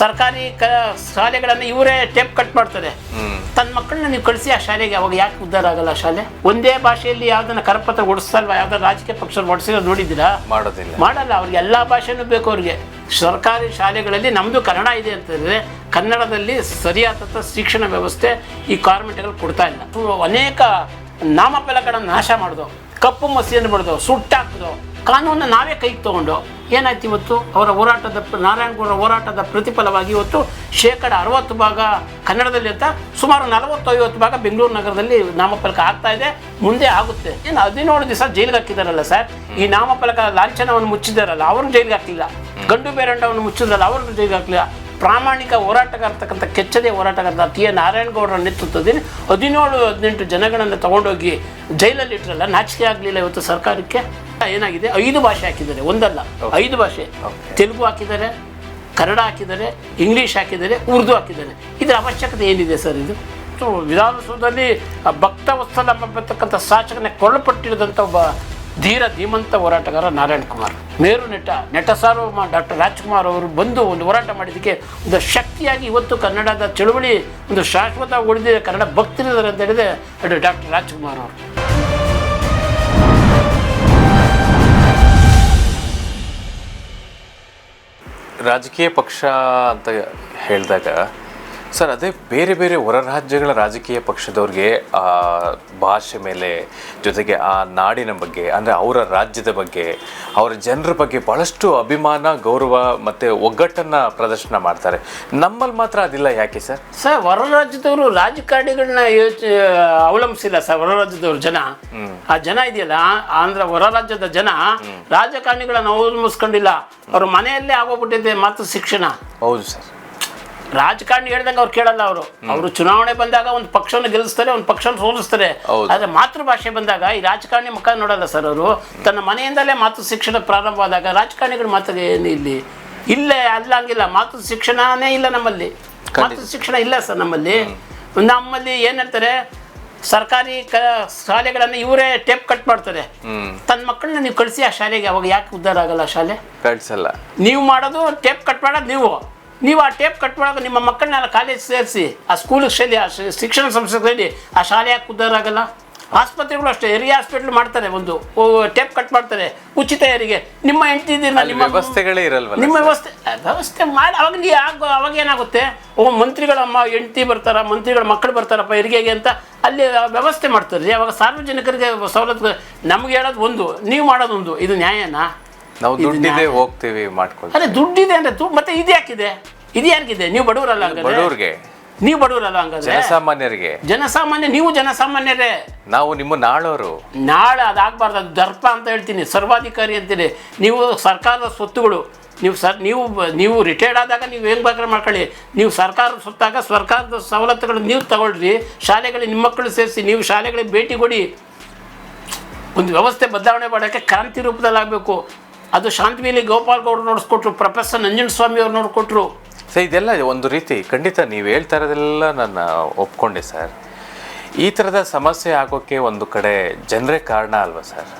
ಸರ್ಕಾರಿ ಕ ಶಾಲೆಗಳನ್ನು ಇವರೇ ಟೇಪ್ ಕಟ್ ಮಾಡ್ತಾರೆ. ತನ್ನ ಮಕ್ಕಳನ್ನ ನೀವು ಕಳಿಸಿ ಆ ಶಾಲೆಗೆ ಅವಾಗ ಯಾಕೆ ಉದ್ಧಾರ ಆಗಲ್ಲ ಶಾಲೆ? ಒಂದೇ ಭಾಷೆಯಲ್ಲಿ ಯಾವ್ದನ್ನ ಕರಪತ್ರ ಓಡಿಸ್ತಲ್ವಾ ಯಾವ್ದಾರ ರಾಜಕೀಯ ಪಕ್ಷ ಓಡಿಸಿರೋದು ನೋಡಿದ್ದೀರಾ? ಮಾಡೋದಿಲ್ಲ. ಮಾಡಲ್ಲ ಅವ್ರಿಗೆ ಎಲ್ಲ ಭಾಷೆನೂ ಬೇಕು ಅವ್ರಿಗೆ. ಸರ್ಕಾರಿ ಶಾಲೆಗಳಲ್ಲಿ ನಮ್ಮದು ಕನ್ನಡ ಇದೆ ಅಂತಂದರೆ ಕನ್ನಡದಲ್ಲಿ ಸರಿಯಾದಂಥ ಶಿಕ್ಷಣ ವ್ಯವಸ್ಥೆ ಈ ಗೌರ್ಮೆಂಟ್ಗಳು ಕೊಡ್ತಾ ಇಲ್ಲ. ಅನೇಕ ನಾಮಫಲಗಳನ್ನು ನಾಶ ಮಾಡಿದವು. ಕಪ್ಪು ಮಸಿಯನ್ನು ಬಡ್ದು ಸುಟ್ಟಾಕ್ದು ಕಾನೂನನ್ನ ನಾವೇ ಕೈಗೆ ತಗೊಂಡು ಏನಾಯ್ತು ಇವತ್ತು ಅವರ ಹೋರಾಟದ ನಾರಾಯಣಗೌಡರ ಹೋರಾಟದ ಪ್ರತಿಫಲವಾಗಿ ಇವತ್ತು ಶೇಕಡ ಅರವತ್ತು ಭಾಗ ಕನ್ನಡದಲ್ಲಿ ಅಂತ ಸುಮಾರು ನಲವತ್ತು ಐವತ್ತು ಭಾಗ ಬೆಂಗಳೂರು ನಗರದಲ್ಲಿ ನಾಮಫಲಕ ಆಗ್ತಾ ಇದೆ, ಮುಂದೆ ಆಗುತ್ತೆ. ಏನು ಹದಿನೇಳು ದಿವಸ ಜೈಲಿಗೆ ಹಾಕಿದಾರಲ್ಲ ಸರ್? ಈ ನಾಮಫಲಕ ಲಾಂಛನವನ್ನು ಮುಚ್ಚಿದಾರಲ್ಲ ಅವ್ರನ್ನ ಜೈಲಿಗೆ ಹಾಕಲಿಲ್ಲ. ಗಂಡು ಬೇರಂಡವನ್ನು ಮುಚ್ಚಿದ್ರಲ್ಲ ಅವ್ರನ್ನ ಜೈಲಿಗೆ ಹಾಕಲಿಲ್ಲ. ಪ್ರಾಮಾಣಿಕ ಹೋರಾಟಗಾರ್ತಕ್ಕಂಥ ಕೆಚ್ಚದೆ ಹೋರಾಟಗಾರ್ತ ಟಿ ಎ ನಾರಾಯಣಗೌಡರ ನೇತೃತ್ವದಲ್ಲಿ ಹದಿನೇಳು ಹದಿನೆಂಟು ಜನಗಳನ್ನು ತಗೊಂಡೋಗಿ ಜೈಲಲ್ಲಿ ಇಟ್ಟರಲ್ಲ ನಾಚಿಕೆ ಆಗಲಿಲ್ಲ ಇವತ್ತು ಸರ್ಕಾರಕ್ಕೆ? ಏನಾಗಿದೆ? ಐದು ಭಾಷೆ ಹಾಕಿದ್ದಾರೆ ಒಂದಲ್ಲ. ಐದು ಭಾಷೆ. ತೆಲುಗು ಹಾಕಿದ್ದಾರೆ ಕನ್ನಡ ಹಾಕಿದ್ದಾರೆ ಇಂಗ್ಲೀಷ್ ಹಾಕಿದ್ದಾರೆ ಉರ್ದು ಹಾಕಿದ್ದಾರೆ. ಇದರ ಅವಶ್ಯಕತೆ ಏನಿದೆ ಸರ್ ಇದು? ವಿಧಾನಸೌಧದಲ್ಲಿ ಭಕ್ತ ವಸ್ತಲ ಬರ್ತಕ್ಕಂಥ ಶಾಸಕನ ಕೊಳ್ಳಪಟ್ಟಿರದಂಥ ಒಬ್ಬ ಧೀರ ಧೀಮಂತ ಹೋರಾಟಗಾರ ನಾರಾಯಣ್ ಕುಮಾರ್. ಮೇರು ನಟ ನಟ ಸಾರು ಡಾಕ್ಟರ್ ರಾಜ್ಕುಮಾರ್ ಅವರು ಬಂದು ಒಂದು ಹೋರಾಟ ಮಾಡಿದ್ದಕ್ಕೆ ಒಂದು ಶಕ್ತಿಯಾಗಿ ಇವತ್ತು ಕನ್ನಡದ ಚಳುವಳಿ ಒಂದು ಶಾಶ್ವತ ಉಳಿದಿದೆ. ಕನ್ನಡ ಭಕ್ತರಿದ್ದಾರೆ ಅಂತ ಹೇಳಿದೆ ಡಾಕ್ಟರ್ ರಾಜ್ಕುಮಾರ್ ಅವರು. ರಾಜಕೀಯ ಪಕ್ಷ ಅಂತ ಹೇಳಿದಾಗ ಸರ್ ಅದೇ ಬೇರೆ ಬೇರೆ ಹೊರ ರಾಜ್ಯಗಳ ರಾಜಕೀಯ ಪಕ್ಷದವ್ರಿಗೆ ಆ ಭಾಷೆ ಮೇಲೆ ಜೊತೆಗೆ ಆ ನಾಡಿನ ಬಗ್ಗೆ ಅಂದರೆ ಅವರ ರಾಜ್ಯದ ಬಗ್ಗೆ ಅವರ ಜನರ ಬಗ್ಗೆ ಭಾಳಷ್ಟು ಅಭಿಮಾನ ಗೌರವ ಮತ್ತು ಒಗ್ಗಟ್ಟನ್ನು ಪ್ರದರ್ಶನ ಮಾಡ್ತಾರೆ. ನಮ್ಮಲ್ಲಿ ಮಾತ್ರ ಅದಿಲ್ಲ ಯಾಕೆ ಸರ್? ಸರ್ ಹೊರ ರಾಜ್ಯದವರು ರಾಜಕಾರಣಿಗಳನ್ನ ಯೋಚ ಅವಲಂಬಿಸಿಲ್ಲ ಸರ್ ಹೊರ ರಾಜ್ಯದವ್ರು ಜನ. ಆ ಜನ ಇದೆಯಲ್ಲ ಆಂಧ್ರ ಹೊರ ರಾಜ್ಯದ ಜನ ರಾಜಕಾರಣಿಗಳನ್ನ ಅವಲಂಬಿಸ್ಕೊಂಡಿಲ್ಲ. ಅವ್ರ ಮನೆಯಲ್ಲೇ ಆಗೋಗ್ಬಿಟ್ಟಿದೆ ಮಾತ್ರ ಶಿಕ್ಷಣ. ಹೌದು ಸರ್. ರಾಜಕಾರಣಿ ಹೇಳ್ದಂಗೆ ಅವ್ರು ಕೇಳಲ್ಲ ಅವರು. ಅವರು ಚುನಾವಣೆ ಬಂದಾಗ ಒಂದು ಪಕ್ಷವನ್ನು ಗೆಲ್ಲಿಸ್ತಾರೆ ಒಂದು ಪಕ್ಷನ ಸೋಲಿಸ್ತಾರೆ. ಆದ್ರೆ ಮಾತೃಭಾಷೆ ಬಂದಾಗ ಈ ರಾಜಕಾರಣಿ ಮುಖ ನೋಡಲ್ಲ ಸರ್ ಅವರು. ತನ್ನ ಮನೆಯಿಂದಲೇ ಮಾತೃ ಶಿಕ್ಷಣ ಪ್ರಾರಂಭವಾದಾಗ ರಾಜಕಾರಣಿಗಳ ಮಾತಿಗೆ ಏನು ಇಲ್ಲಿ ಇಲ್ಲೇ ಅಲ್ಲ ಹಂಗಿಲ್ಲ ಮಾತೃ ಶಿಕ್ಷಣನೇ ಇಲ್ಲ ನಮ್ಮಲ್ಲಿ. ಮಾತೃ ಶಿಕ್ಷಣ ಇಲ್ಲ ಸರ್ ನಮ್ಮಲ್ಲಿ. ನಮ್ಮಲ್ಲಿ ಏನು ಹೇಳ್ತಾರೆ ಸರ್ಕಾರಿ ಕ ಶಾಲೆಗಳನ್ನು ಇವರೇ ಟೇಪ್ ಕಟ್ ಮಾಡ್ತಾರೆ. ತನ್ನ ಮಕ್ಕಳನ್ನ ನೀವು ಕಳಿಸಿ ಆ ಶಾಲೆಗೆ ಅವಾಗ ಯಾಕೆ ಉದ್ಧಾರ ಆಗಲ್ಲ ಶಾಲೆ? ಕಳಿಸಲ್ಲ. ನೀವು ಮಾಡೋದು ಟೇಪ್ ಕಟ್ ಮಾಡೋದು ನೀವು. ನೀವು ಆ ಟೇಪ್ ಕಟ್ ಮಾಡೋಕೆ ನಿಮ್ಮ ಮಕ್ಕಳನ್ನೆಲ್ಲ ಕಾಲೇಜ್ ಸೇರಿಸಿ ಆ ಸ್ಕೂಲ್ ಶೈಲಿ ಆ ಶಿ- ಶಿಕ್ಷಣ ಸಂಸ್ಥೆಗಳಲ್ಲಿ ಆ ಶಾಲೆ ಆಗಲ್ಲ ಆಸ್ಪತ್ರೆಗಳು ಅಷ್ಟೇ ಹೆರಿಗೆ ಹಾಸ್ಪಿಟ್ಲ್ ಮಾಡ್ತಾರೆ ಒಂದು ಟೇಪ್ ಕಟ್ ಮಾಡ್ತಾರೆ ಉಚಿತ ಹೆರಿಗೆ ನಿಮ್ಮ ಹೆಂಡತಿ ನಿಮ್ಮ ವ್ಯವಸ್ಥೆಗಳೇ ಇರಲ್ಲ ನಿಮ್ಮ ವ್ಯವಸ್ಥೆ ವ್ಯವಸ್ಥೆ ಮಾಡಿ ಅವಾಗ ನೀ ಆಗ ಅವಾಗ ಏನಾಗುತ್ತೆ? ಓ ಮಂತ್ರಿಗಳಮ್ಮ ಹೆಂಡತಿ ಬರ್ತಾರ ಮಂತ್ರಿಗಳ ಮಕ್ಕಳು ಬರ್ತಾರಪ್ಪ ಹೆರಿಗೆಗೆ ಅಂತ ಅಲ್ಲಿ ವ್ಯವಸ್ಥೆ ಮಾಡ್ತಾರೆ. ಅವಾಗ ಸಾರ್ವಜನಿಕರಿಗೆ ಸವಲತ್ತು ನಮ್ಗೆ ಹೇಳೋದು ಒಂದು ನೀವು ಮಾಡೋದು ಒಂದು ಇದು ನ್ಯಾಯನಾ? ನಾವು ದುಡ್ಡಿದೆ ಹೋಗ್ತೀವಿ ಮಾಡ್ಕೊಳ್ಳಿ ಅದೇ ದುಡ್ಡಿದೆ ಅಂದ್ರೆ ದುಡ್ಡು ಮತ್ತೆ ಇದು ಯಾಕಿದೆ? ಇದು ಯಾರಿಗಿದೆ? ನೀವು ಬಡವರಲ್ಲ ಹಂಗಾದ್ರೆ? ಬಡವ್ರಿಗೆ. ನೀವು ಬಡವರಲ್ಲ ಹಂಗಾದ್ರೆ? ಜನಸಾಮಾನ್ಯರಿಗೆ. ಜನಸಾಮಾನ್ಯ ನೀವು ಜನಸಾಮಾನ್ಯರೇ. ನಾವು ನಿಮ್ಮ ನಾಳೋರು. ನಾಳೆ ಅದಾಗಬಾರ್ದು ಅದು ದರ್ಪ ಅಂತ ಹೇಳ್ತೀನಿ ಸರ್ವಾಧಿಕಾರಿ ಅಂತೀನಿ. ನೀವು ಸರ್ಕಾರದ ಸ್ವತ್ತುಗಳು. ನೀವು ಸರ್ ನೀವು ಬ- ನೀವು ರಿಟೈರ್ಡ್ ಆದಾಗ ನೀವು ಹೆಂಗೆ ಬೇಕಾದ್ರೆ ಮಾಡ್ಕೊಳ್ಳಿ? ನೀವು ಸರ್ಕಾರದ ಸ್ವತ್ತಾಗ ಸರ್ಕಾರದ ಸವಲತ್ತುಗಳನ್ನ ನೀವು ತಗೊಳ್ರಿ ಶಾಲೆಗಳಿಗೆ ನಿಮ್ಮ ಮಕ್ಕಳು ಸೇರಿಸಿ ನೀವು ಶಾಲೆಗಳಿಗೆ ಭೇಟಿ ಕೊಡಿ. ಒಂದು ವ್ಯವಸ್ಥೆ ಬದಲಾವಣೆ ಮಾಡೋಕ್ಕೆ ಕ್ರಾಂತಿ ರೂಪದಲ್ಲಿ ಆಗಬೇಕು ಅದು ಶಾಂತಿವೇಲಿ ಗೋಪಾಲ್ ಗೌಡ್ರು ನೋಡಿಸ್ಕೊಟ್ರು, ಪ್ರೊಫೆಸರ್ ನಂಜನಸ್ವಾಮಿ ಅವ್ರು ನೋಡಿಕೊಟ್ರು. ಸರ್, ಇದೆಲ್ಲ ಒಂದು ರೀತಿ, ಖಂಡಿತ ನೀವು ಹೇಳ್ತಾ ಇರೋದೆಲ್ಲ ನಾನು ಒಪ್ಕೊಂಡೆ, ಸರ್. ಈ ಥರದ ಸಮಸ್ಯೆ ಆಗೋಕ್ಕೆ ಒಂದು ಕಡೆ ಜನರೇ ಕಾರಣ ಅಲ್ವಾ, ಸರ್?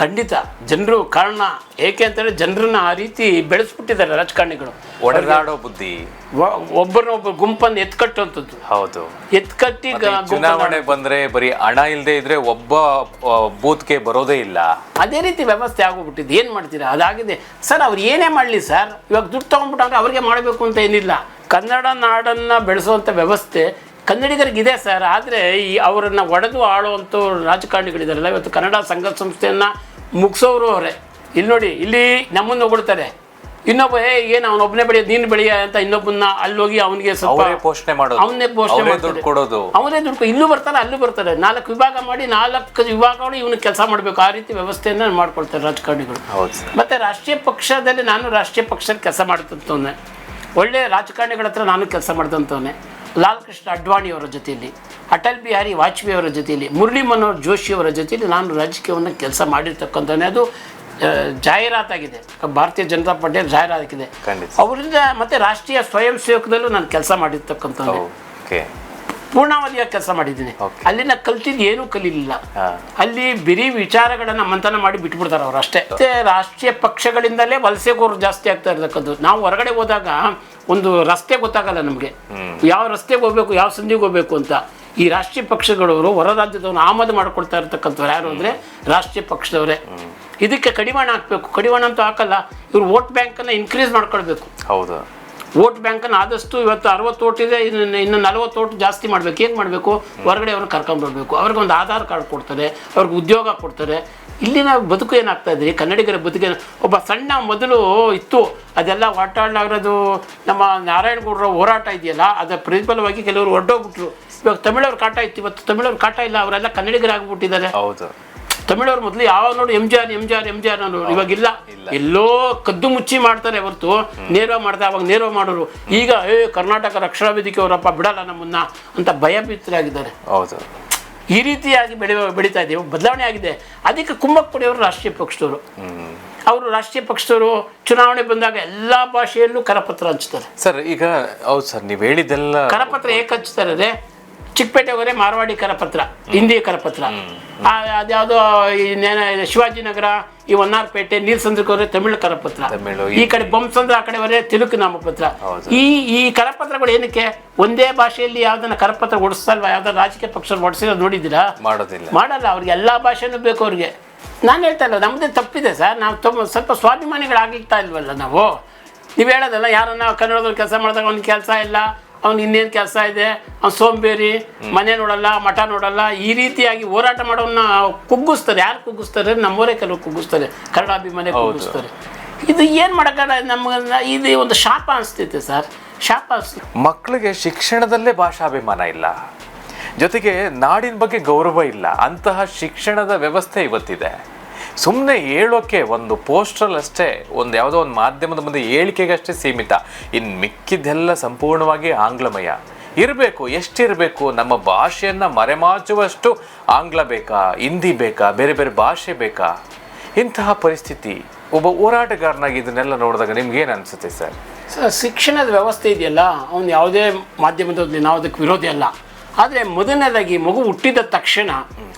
ಖಂಡಿತ ಜನರು ಕಾರಣ ಏಕೆ ಅಂತೇಳಿ ಜನರನ್ನ ಆ ರೀತಿ ಬೆಳೆಸ್ಬಿಟ್ಟಿದ್ದಾರೆ ರಾಜಕಾರಣಿಗಳು. ಒಡೆದಾಡೋ ಬುದ್ಧಿ. ಒಬ್ಬರನ್ನೊಬ್ಬರು ಒಬ್ಬರನ್ನೊಬ್ಬ ಗುಂಪನ್ನು ಎತ್ಕಟ್ಟುವಂಥದ್ದು. ಹೌದು. ಎತ್ಕಟ್ಟಿ ಚುನಾವಣೆ ಬಂದ್ರೆ ಬರೀ ಹಣ ಇಲ್ಲದೆ ಇದ್ರೆ ಒಬ್ಬ ಬೂತ್ಗೆ ಬರೋದೇ ಇಲ್ಲ. ಅದೇ ರೀತಿ ವ್ಯವಸ್ಥೆ ಆಗೋಗ್ಬಿಟ್ಟಿದೆ. ಏನು ಮಾಡ್ತೀರಾ? ಅದಾಗಿದೆ. ಸರ್ ಅವ್ರು ಏನೇ ಮಾಡಲಿ ಸರ್. ಇವಾಗ ದುಡ್ಡು ತೊಗೊಂಡ್ಬಿಟ್ಟಾಗ ಅವ್ರಿಗೆ ಮಾಡಬೇಕು ಅಂತ ಏನಿಲ್ಲ. ಕನ್ನಡ ನಾಡನ್ನು ಬೆಳೆಸುವಂಥ ವ್ಯವಸ್ಥೆ ಕನ್ನಡಿಗರಿಗಿದೆ ಸರ್ ಆದರೆ ಈ ಅವರನ್ನು ಒಡೆದು ಆಳುವಂಥ ರಾಜಕಾರಣಿಗಳಿದಾರಲ್ಲ ಇವತ್ತು ಕನ್ನಡ ಸಂಘ ಸಂಸ್ಥೆಯನ್ನು ಮುಗಿಸೋರು ಅವರೇ. ಇಲ್ಲಿ ನೋಡಿ ಇಲ್ಲಿ ನಮ್ಮನ್ನು ಹೊಗಳ್ತಾರೆ. ಇನ್ನೊಬ್ಬ ಏ ಏನು ಅವನೊಬ್ಬನೇ ಬೆಳೆಯ ನೀನು ಬೆಳೆಯ ಅಂತ ಇನ್ನೊಬ್ಬನ್ನ ಅಲ್ಲೋಗಿ ಅವನಿಗೆ ಸ್ವಲ್ಪ ಪೋಷಣೆ ಮಾಡೋದು. ಅವನೇ ಪೋಷಣೆ. ದುಡ್ಡು ಕೊಡೋದು. ಅವನೇ ದುಡ್ಡು ಇಲ್ಲೂ ಬರ್ತಾರೆ ಅಲ್ಲೂ ಬರ್ತಾರೆ. ನಾಲ್ಕು ವಿಭಾಗ ಮಾಡಿ ನಾಲ್ಕು ವಿಭಾಗಗಳು ಇವನು ಕೆಲಸ ಮಾಡಬೇಕು. ಆ ರೀತಿ ವ್ಯವಸ್ಥೆಯನ್ನು ಮಾಡ್ಕೊಳ್ತಾರೆ ರಾಜಕಾರಣಿಗಳು. ಮತ್ತೆ ರಾಷ್ಟ್ರೀಯ ಪಕ್ಷದಲ್ಲಿ ನಾನು ರಾಷ್ಟ್ರೀಯ ಪಕ್ಷದಲ್ಲಿ ಕೆಲಸ ಮಾಡ್ತಂತವನ್ನೇ ಒಳ್ಳೆ ರಾಜಕಾರಣಿಗಳ ಹತ್ರ ನಾನು ಕೆಲಸ ಮಾಡಿದಂಥವನೇ ಲಾಲ್ ಕೃಷ್ಣ ಅಡ್ವಾಣಿಯವರ ಜೊತೆಯಲ್ಲಿ ಅಟಲ್ ಬಿಹಾರಿ ವಾಜಪೇಯಿ ಅವರ ಜೊತೆಯಲ್ಲಿ ಮುರಳಿ ಮನೋಹರ್ ಜೋಶಿ ಅವರ ಜೊತೆಯಲ್ಲಿ ನಾನು ರಾಜಕೀಯವನ್ನು ಕೆಲಸ ಮಾಡಿರ್ತಕ್ಕಂಥವನೇ. ಅದು ಜಾಹೀರಾತಾಗಿದೆ ಭಾರತೀಯ ಜನತಾ ಪಾರ್ಟಿಯ ಜಾಹೀರಾತಾಗಿದೆ ಅವರಿಂದ ಮತ್ತೆ ರಾಷ್ಟ್ರೀಯ ಸ್ವಯಂ ಸೇವಕದಲ್ಲೂ ನಾನು ಕೆಲಸ ಮಾಡಿರ್ತಕ್ಕಂಥವ್ನು. ಓಕೆ ಪೂರ್ಣಾವಧಿಯಾಗಿ ಕೆಲಸ ಮಾಡಿದ್ದೀನಿ. ಅಲ್ಲಿನ ಅಲ್ಲಿ ನಾ ಕಲ್ತಿದ್ದು ಏನೂ ಕಲೀಲಿಲ್ಲ. ಅಲ್ಲಿ ಬಿರಿ ವಿಚಾರಗಳನ್ನ ಮಂಥನ ಮಾಡಿ ಬಿಟ್ಬಿಡ್ತಾರೆ ಅವ್ರು ಅಷ್ಟೇ. ಮತ್ತೆ ರಾಷ್ಟ್ರೀಯ ಪಕ್ಷಗಳಿಂದಲೇ ವಲಸೆಗೋರು ಜಾಸ್ತಿ ಆಗ್ತಾ ಇರ್ತಕ್ಕದ್ದು ನಾವು ಹೊರಗಡೆ ಹೋದಾಗ ಒಂದು ರಸ್ತೆ ಗೊತ್ತಾಗಲ್ಲ ನಮಗೆ. ಯಾವ ರಸ್ತೆಗೆ ಹೋಗ್ಬೇಕು ಯಾವ ಸಂಧಿಗೆ ಹೋಗ್ಬೇಕು ಅಂತ. ಈ ರಾಷ್ಟ್ರೀಯ ಪಕ್ಷಗಳವರು ಹೊರ ರಾಜ್ಯದವ್ರು ಆಮದು ಮಾಡ್ಕೊಳ್ತಾ ಇರತಕ್ಕಂಥವ್ರು ಯಾರು ಅಂದರೆ ರಾಷ್ಟ್ರೀಯ ಪಕ್ಷದವರೇ. ಇದಕ್ಕೆ ಕಡಿವಾಣ ಹಾಕಬೇಕು. ಕಡಿವಾಣ ಅಂತ ಹಾಕಲ್ಲ. ಇವ್ರು ವೋಟ್ ಬ್ಯಾಂಕನ್ನು ಇನ್ಕ್ರೀಸ್ ಮಾಡ್ಕೊಳ್ಬೇಕು. ಹೌದು. ವೋಟ್ ಬ್ಯಾಂಕನ್ನು ಆದಷ್ಟು ಇವತ್ತು ಅರವತ್ತು ಓಟ್ ಇದೆ, ಇನ್ನು ಇನ್ನು ನಲವತ್ತು ಓಟ್ ಜಾಸ್ತಿ ಮಾಡಬೇಕು. ಏನು ಮಾಡಬೇಕು? ಹೊರಗಡೆ ಅವ್ರನ್ನ ಕರ್ಕೊಂಡ್ಬರ್ಬೇಕು ಅವ್ರಿಗೆ ಒಂದು ಆಧಾರ್ ಕಾರ್ಡ್ ಕೊಡ್ತಾರೆ, ಅವ್ರಿಗೆ ಉದ್ಯೋಗ ಕೊಡ್ತಾರೆ. ಇಲ್ಲಿನ ಬದುಕು ಏನಾಗ್ತಾ ಇದ್ರಿ? ಕನ್ನಡಿಗರ ಬದುಕು ಒಬ್ಬ ಸಣ್ಣ ಮೊದಲು ಇತ್ತು. ಅದೆಲ್ಲ ವಾಟಾಡಲಾಗಿರೋದು ನಮ್ಮ ನಾರಾಯಣಗೌಡರ ಹೋರಾಟ ಇದೆಯಲ್ಲ, ಅದರ ಪ್ರತಿಫಲವಾಗಿ ಕೆಲವರು ಹೊರಟೋಗ್ಬಿಟ್ರು ಇವಾಗ ತಮಿಳವ್ರ ಕಾಟ ಇತ್ತು, ಇವತ್ತು ತಮಿಳವ್ರ ಕಾಟ ಇಲ್ಲ, ಅವರೆಲ್ಲ ಕನ್ನಡಿಗರಾಗ್ಬಿಟ್ಟಿದ್ದಾರೆ. ಹೌದು. ತಮಿಳವ್ರು ಮೊದಲು ಯಾವಾಗ ನೋಡಿ M G R M G R M G R ಅನ್ನೋರು. ಇವಾಗ ಇಲ್ಲ. ಎಲ್ಲೋ ಕದ್ದು ಮುಚ್ಚಿ ಮಾಡ್ತಾರೆ ಹೊರತು. ನೇರವ ಮಾಡ್ತಾರೆ ಅವಾಗ ನೇರವ ಮಾಡೋರು. ಈಗ ಏ ಕರ್ನಾಟಕ ರಕ್ಷಣಾ ವೇದಿಕೆ ಅವರಪ್ಪ ಬಿಡಲ್ಲ ನಮ್ಮನ್ನ ಅಂತ ಭಯಭೀತರಾಗಿದ್ದಾರೆ. ಹೌದು. ಈ ರೀತಿಯಾಗಿ ಬೆಳೆ ಬೆಳೀತಾ ಇದೀವಿ ಬದಲಾವಣೆ ಆಗಿದೆ. ಅದಕ್ಕೆ ಕುಮ್ಮಕ್ಕುಡಿಯವರು ರಾಷ್ಟ್ರೀಯ ಪಕ್ಷದವರು. ಅವರು ರಾಷ್ಟ್ರೀಯ ಪಕ್ಷದವರು ಚುನಾವಣೆ ಬಂದಾಗ ಎಲ್ಲ ಭಾಷೆಯಲ್ಲೂ ಕರಪತ್ರ ಹಂಚ್ತಾರೆ. ಸರ್ ಈಗ ಹೌದು ಸರ್ ನೀವು ಹೇಳಿದ್ದೆಲ್ಲ ಕರಪತ್ರ ಏಕೆ ಹಂಚ್ತಾರೆ ಚಿಕ್ಕಪೇಟೆ ಹೋದರೆ ಮಾರವಾಡಿ ಕರಪತ್ರ ಹಿಂದಿ ಕರಪತ್ರ. ಅದ್ಯಾವುದೋ ಶಿವಾಜಿ ಶಿವಾಜಿನಗರ ಈ ಹೊನ್ನಾರ್ಪೇಟೆ ನೀಲ್ಸಂದ್ರಕ್ಕೆ ಹೋದ್ರೆ ತಮಿಳು ಕರಪತ್ರ. ಈ ಕಡೆ ಬೊಮ್ಮಸಂದ್ರ ಆ ಕಡೆ ಹೋದ್ರೆ ತೆಲುಗು ನಾಮಪತ್ರ. ಈ ಈ ಕರಪತ್ರಗಳು ಏನಕ್ಕೆ? ಒಂದೇ ಭಾಷೆಯಲ್ಲಿ ಯಾವ್ದನ್ನ ಕರಪತ್ರ ಹೊಡಿಸ್ತಲ್ವಾ ಯಾವ್ದಾರು ರಾಜಕೀಯ ಪಕ್ಷ ಹೊಡಿಸಿರೋದು ನೋಡಿದ್ದೀರಾ? ಮಾಡೋದಿಲ್ಲ. ಮಾಡಲ್ಲ ಅವ್ರಿಗೆ ಎಲ್ಲಾ ಭಾಷೆನೂ ಬೇಕು ಅವ್ರಿಗೆ. ನಾನು ಹೇಳ್ತಾ ಇಲ್ಲ ನಮ್ಮದೇ ತಪ್ಪಿದೆ ಸರ್. ನಾವು ತುಂಬ ಸ್ವಲ್ಪ ಸ್ವಾಭಿಮಾನಿಗಳಾಗಿರ್ತಾ ಇಲ್ವಲ್ಲ ನಾವು? ನೀವು ಹೇಳೋದಲ್ಲ ಯಾರನ್ನ ಕನ್ನಡದಲ್ಲಿ ಕೆಲಸ ಮಾಡಿದಾಗ ಒಂದು ಕೆಲಸ ಇಲ್ಲ ಅವ್ನು ಇನ್ನೇನು ಕೆಲಸ ಇದೆ ಅವ್ನು ಸೋಂಬೇರಿ ಮನೆ ನೋಡಲ್ಲ ಮಠ ನೋಡಲ್ಲ ಈ ರೀತಿಯಾಗಿ ಹೋರಾಟ ಮಾಡೋನ್ನ ಕುಗ್ಗಿಸ್ತಾರೆ. ಯಾರು ಕುಗ್ಗಿಸ್ತಾರೆ? ನಮ್ಮವರೇ ಕೆಲವು ಕುಗ್ಗಿಸ್ತಾರೆ. ಕನ್ನಡಾಭಿಮಾನಿ. ಕುಗ್ಗಿಸ್ತಾರೆ. ಇದು ಏನು ಮಾಡೋಕ್ಕಲ್ಲ ನಮ್ಗೆ ಇದು ಒಂದು ಶಾಪ ಅನಿಸ್ತೈತೆ ಸರ್. ಶಾಪ ಅನಿಸ್ತೈತೆ ಮಕ್ಕಳಿಗೆ ಶಿಕ್ಷಣದಲ್ಲೇ ಭಾಷಾಭಿಮಾನ ಇಲ್ಲ. ಜೊತೆಗೆ ನಾಡಿನ ಬಗ್ಗೆ ಗೌರವ ಇಲ್ಲ. ಅಂತಹ ಶಿಕ್ಷಣದ ವ್ಯವಸ್ಥೆ ಇವತ್ತಿದೆ. ಸುಮ್ಮನೆ ಹೇಳೋಕೆ ಒಂದು ಪೋಸ್ಟ್ರಲ್ಲಷ್ಟೇ ಒಂದು ಯಾವುದೋ ಒಂದು ಮಾಧ್ಯಮದ ಮುಂದೆ ಹೇಳಿಕೆಗಷ್ಟೇ ಸೀಮಿತ. ಇನ್ನು ಮಿಕ್ಕಿದ್ದೆಲ್ಲ ಸಂಪೂರ್ಣವಾಗಿ ಆಂಗ್ಲಮಯ. ಇರಬೇಕು, ಎಷ್ಟಿರಬೇಕು, ನಮ್ಮ ಭಾಷೆಯನ್ನು ಮರೆಮಾಚುವಷ್ಟು ಆಂಗ್ಲ ಬೇಕಾ, ಹಿಂದಿ ಬೇಕಾ, ಬೇರೆ ಬೇರೆ ಭಾಷೆ ಬೇಕಾ? ಇಂತಹ ಪರಿಸ್ಥಿತಿ. ಒಬ್ಬ ಹೋರಾಟಗಾರನಾಗಿ ಇದನ್ನೆಲ್ಲ ನೋಡಿದಾಗ ನಿಮ್ಗೇನು ಅನಿಸುತ್ತೆ ಸರ್? ಸರ್, ಶಿಕ್ಷಣದ ವ್ಯವಸ್ಥೆ ಇದೆಯಲ್ಲ, ಅವನು ಯಾವುದೇ ಮಾಧ್ಯಮದಲ್ಲಿ ನಾವು ಅದಕ್ಕೆ ವಿರೋಧಿ ಅಲ್ಲ. ಆದರೆ ಮೊದಲನೇದಾಗಿ ಮಗು ಹುಟ್ಟಿದ ತಕ್ಷಣ